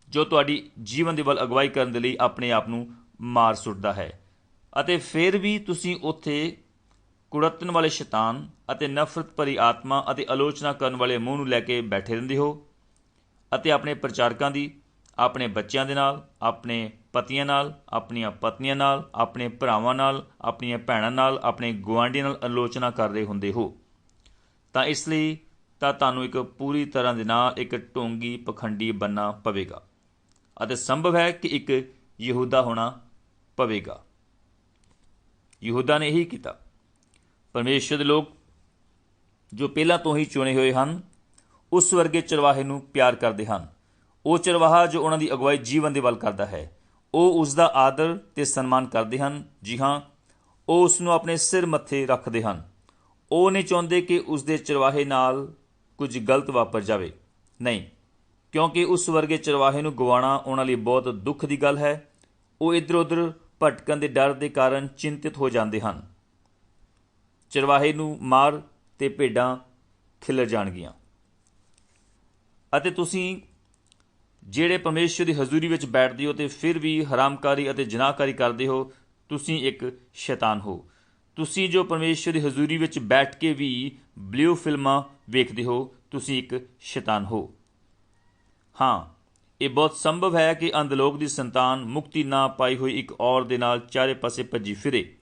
ਜੋ ਤੁਹਾਡੀ ਜੀਵਨ ਦੇ ਵੱਲ ਅਗਵਾਈ ਕਰਨ ਦੇ ਲਈ ਆਪਣੇ ਆਪ ਨੂੰ ਮਾਰ ਸੁੱਟਦਾ ਹੈ? ਅਤੇ ਫਿਰ ਵੀ ਤੁਸੀਂ ਉੱਥੇ ਕੁੜੱਤਣ ਵਾਲੇ ਸ਼ੈਤਾਨ ਅਤੇ ਨਫ਼ਰਤ ਭਰੀ ਆਤਮਾ ਅਤੇ ਆਲੋਚਨਾ ਕਰਨ ਵਾਲੇ ਮੂੰਹ ਨੂੰ ਲੈ ਕੇ ਬੈਠੇ ਰਹਿੰਦੇ ਹੋ? ਅਤੇ ਆਪਣੇ ਪ੍ਰਚਾਰਕਾਂ ਦੀ, ਆਪਣੇ ਬੱਚਿਆਂ ਦੇ ਨਾਲ, ਆਪਣੇ ਪਤੀਆਂ ਨਾਲ, ਆਪਣੀਆਂ ਪਤਨੀਆਂ ਨਾਲ, ਆਪਣੇ ਭਰਾਵਾਂ ਨਾਲ, ਆਪਣੀਆਂ ਭੈਣਾਂ ਨਾਲ, ਆਪਣੇ ਗੁਆਂਢੀਆਂ ਨਾਲ ਆਲੋਚਨਾ ਕਰ ਰਹੇ ਹੁੰਦੇ ਹੋ? ਤਾਂ ਇਸ ਲਈ ਤਾਂ ਤੁਹਾਨੂੰ ਇੱਕ ਪੂਰੀ ਤਰ੍ਹਾਂ ਦੇ ਨਾਲ ਇੱਕ ਢੋਂਗੀ ਪਖੰਡੀ ਬੰਨਾ ਪਵੇਗਾ। ਅਤੇ ਸੰਭਵ ਹੈ ਕਿ ਇੱਕ ਯਹੂਦਾ ਹੋਣਾ ਪਵੇਗਾ। ਯਹੂਦਾ ਨੇ ਇਹੀ ਕੀਤਾ। ਪਰਮੇਸ਼ਰ ਦੇ ਲੋਕ ਜੋ ਪਹਿਲਾਂ ਤੋਂ ਹੀ ਚੁਣੇ ਹੋਏ ਹਨ, ਉਸ ਵਰਗੇ ਚਰਵਾਹੇ ਨੂੰ ਪਿਆਰ ਕਰਦੇ ਹਨ। ਉਹ ਚਰਵਾਹਾ ਜੋ ਉਹਨਾਂ ਦੀ ਅਗਵਾਈ ਜੀਵਨ ਦੇ ਵੱਲ ਕਰਦਾ ਹੈ, ਉਹ ਉਸ ਦਾ ਆਦਰ ਤੇ ਸਨਮਾਨ ਕਰਦੇ ਹਨ। ਜੀ ਹਾਂ, ਉਹ ਉਸ ਨੂੰ ਆਪਣੇ ਸਿਰ ਮੱਥੇ ਰੱਖਦੇ ਹਨ। ਉਹ ਨਹੀਂ ਚਾਹੁੰਦੇ ਕਿ ਉਸ ਦੇ ਚਰਵਾਹੇ ਨਾਲ ਕੁਝ ਗਲਤ ਵਾਪਰ ਜਾਵੇ। ਨਹੀਂ, ਕਿਉਂਕਿ ਉਸ ਵਰਗੇ ਚਰਵਾਹੇ ਨੂੰ ਗਵਾਉਣਾ ਉਹਨਾਂ ਲਈ ਬਹੁਤ ਦੁੱਖ ਦੀ ਗੱਲ ਹੈ। ਉਹ ਇੱਧਰ ਉੱਧਰ ਭਟਕਣ ਦੇ ਡਰ ਦੇ ਕਾਰਨ ਚਿੰਤਿਤ ਹੋ ਜਾਂਦੇ ਹਨ। ਚਰਵਾਹੇ ਨੂੰ ਮਾਰ ਤੇ ਭੇਡਾਂ ਖਿਲਰ ਜਾਣਗੀਆਂ। ਅਤੇ ਤੁਸੀਂ ਜਿਹੜੇ ਪਰਮੇਸ਼ਰ ਦੀ ਹਜ਼ੂਰੀ ਵਿੱਚ ਬੈਠਦੇ ਹੋ ਤੇ ਫਿਰ ਵੀ ਹਰਾਮਕਾਰੀ ਅਤੇ ਜਨਾਹਕਾਰੀ ਕਰਦੇ ਹੋ, ਤੁਸੀਂ ਇੱਕ ਸ਼ੈਤਾਨ ਹੋ। ਤੁਸੀਂ ਜੋ ਪਰਮੇਸ਼ਰ ਦੀ ਹਜ਼ੂਰੀ ਵਿੱਚ ਬੈਠ ਕੇ ਵੀ ਬਲੂ ਫਿਲਮਾਂ ਵੇਖਦੇ ਹੋ, ਤੁਸੀਂ ਇੱਕ ਸ਼ੈਤਾਨ ਹੋ। ਹਾਂ, ਇਹ ਬਹੁਤ ਸੰਭਵ ਹੈ ਕਿ ਅੰਧਲੋਕ ਦੀ ਸੰਤਾਨ ਮੁਕਤੀ ਨਾ ਪਾਈ ਹੋਈ ਇੱਕ ਔਰ ਦੇ ਨਾਲ ਚਾਰੇ ਪਾਸੇ ਭੱਜੀ ਫਿਰੇ।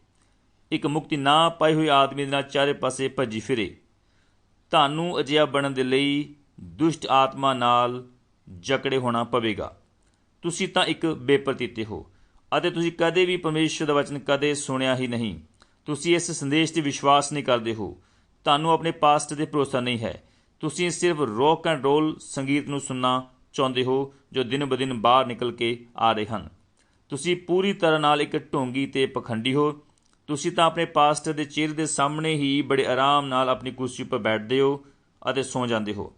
ਇੱਕ ਮੁਕਤੀ ਨਾ ਪਾਈ ਹੋਈ ਆਦਮੀ ਦੇ ਨਾਲ ਚਾਰੇ ਪਾਸੇ ਭੱਜੀ ਫਿਰੇ। ਤੁਹਾਨੂੰ ਅਜਿਹਾ ਬਣਨ ਦੇ ਲਈ ਦੁਸ਼ਟ ਆਤਮਾ ਨਾਲ ਜਕੜੇ ਹੋਣਾ ਪਵੇਗਾ। ਤੁਸੀਂ ਤਾਂ ਇੱਕ ਬੇਪਰਤੀਤੇ ਹੋ ਅਤੇ ਤੁਸੀਂ ਕਦੇ ਵੀ ਪਰਮੇਸ਼ਰ ਦਾ ਵਚਨ ਕਦੇ ਸੁਣਿਆ ਹੀ ਨਹੀਂ। ਤੁਸੀਂ ਇਸ ਸੰਦੇਸ਼ ਤੇ ਵਿਸ਼ਵਾਸ ਨਹੀਂ ਕਰਦੇ ਹੋ। ਤੁਹਾਨੂੰ ਆਪਣੇ ਪਾਸਟ ਤੇ ਭਰੋਸਾ ਨਹੀਂ ਹੈ। ਤੁਸੀਂ ਸਿਰਫ ਰੌਕ ਐਂਡ ਰੋਲ ਸੰਗੀਤ ਨੂੰ ਸੁਣਨਾ ਚਾਹੁੰਦੇ ਹੋ, ਜੋ ਦਿਨ ਬਦਿਨ ਬਾਹਰ ਨਿਕਲ ਕੇ ਆ ਰਹੇ ਹਨ। ਤੁਸੀਂ ਪੂਰੀ ਤਰ੍ਹਾਂ ਨਾਲ ਇੱਕ ਢੋਂਗੀ ਤੇ ਪਖੰਡੀ ਹੋ। ਤੁਸੀਂ ਤਾਂ ਆਪਣੇ ਪਾਸਟ ਦੇ ਚਿਹਰੇ ਦੇ ਸਾਹਮਣੇ ਹੀ ਬੜੇ ਆਰਾਮ ਨਾਲ ਆਪਣੀ ਕੁਰਸੀ ਉੱਪਰ ਬੈਠਦੇ ਹੋ ਅਤੇ ਸੌਂ ਜਾਂਦੇ ਹੋ।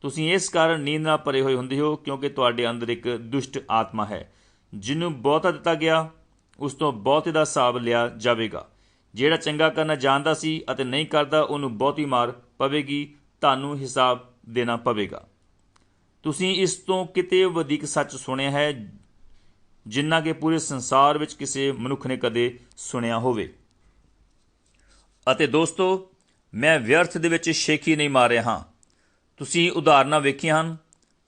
ਤੁਸੀਂ ਇਸ ਕਾਰਨ ਨੀਂਦ ਨਾਲ ਭਰੇ ਹੋਏ ਹੁੰਦੇ ਹੋ, ਕਿਉਂਕਿ ਤੁਹਾਡੇ ਅੰਦਰ ਇੱਕ ਦੁਸ਼ਟ ਆਤਮਾ ਹੈ, ਜਿਹਨੂੰ ਬਹੁਤਾ ਦਿੱਤਾ ਗਿਆ, ਉਸ ਤੋਂ ਬਹੁਤੇ ਦਾ ਹਿਸਾਬ ਲਿਆ ਜਾਵੇਗਾ। ਜਿਹੜਾ ਚੰਗਾ ਕਰਨਾ ਜਾਣਦਾ ਸੀ ਅਤੇ ਨਹੀਂ ਕਰਦਾ, ਉਹਨੂੰ ਬਹੁਤੀ ਮਾਰ ਪਵੇਗੀ, ਤੁਹਾਨੂੰ ਹਿਸਾਬ ਦੇਣਾ ਪਵੇਗਾ। ਤੁਸੀਂ ਇਸ ਤੋਂ ਕਿਤੇ ਵਧੇਕ ਸੱਚ ਸੁਣਿਆ ਹੈ, ਜਿੰਨਾ ਕਿ ਪੂਰੇ ਸੰਸਾਰ ਵਿੱਚ ਕਿਸੇ ਮਨੁੱਖ ਨੇ ਕਦੇ ਸੁਣਿਆ ਹੋਵੇ। ਅਤੇ ਦੋਸਤੋ, ਮੈਂ ਵਿਅਰਥ ਦੇ ਵਿੱਚ ਸ਼ੇਖੀ ਨਹੀਂ ਮਾਰ ਰਿਹਾ ਹਾਂ। ਤੁਸੀਂ ਉਦਾਹਰਨਾਂ ਵੇਖੀਆਂ ਹਨ।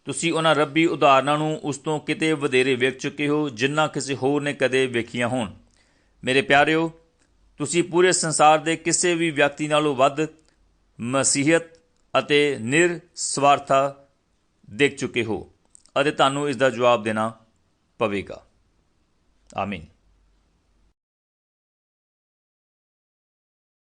ਤੁਸੀਂ ਉਹਨਾਂ ਰੱਬੀ ਉਦਾਹਰਨਾਂ ਨੂੰ ਉਸ ਤੋਂ ਕਿਤੇ ਵਧੇਰੇ ਵੇਖ ਚੁੱਕੇ ਹੋ, ਜਿੰਨਾ ਕਿਸੇ ਹੋਰ ਨੇ ਕਦੇ ਵੇਖੀਆਂ ਹੋਣ। ਮੇਰੇ ਪਿਆਰਿਓ ਤੁਸੀਂ ਪੂਰੇ ਸੰਸਾਰ ਦੇ ਕਿਸੇ ਵੀ ਵਿਅਕਤੀ ਨਾਲੋਂ ਵੱਧ ਮਸੀਹਤ ਅਤੇ ਨਿਰਸਵਾਰਥਾ ਦੇਖ ਚੁੱਕੇ ਹੋ ਅਤੇ ਤੁਹਾਨੂੰ ਇਸ ਦਾ ਜਵਾਬ ਦੇਣਾ ਪਵੇਗਾ। ਆਮੀਨ।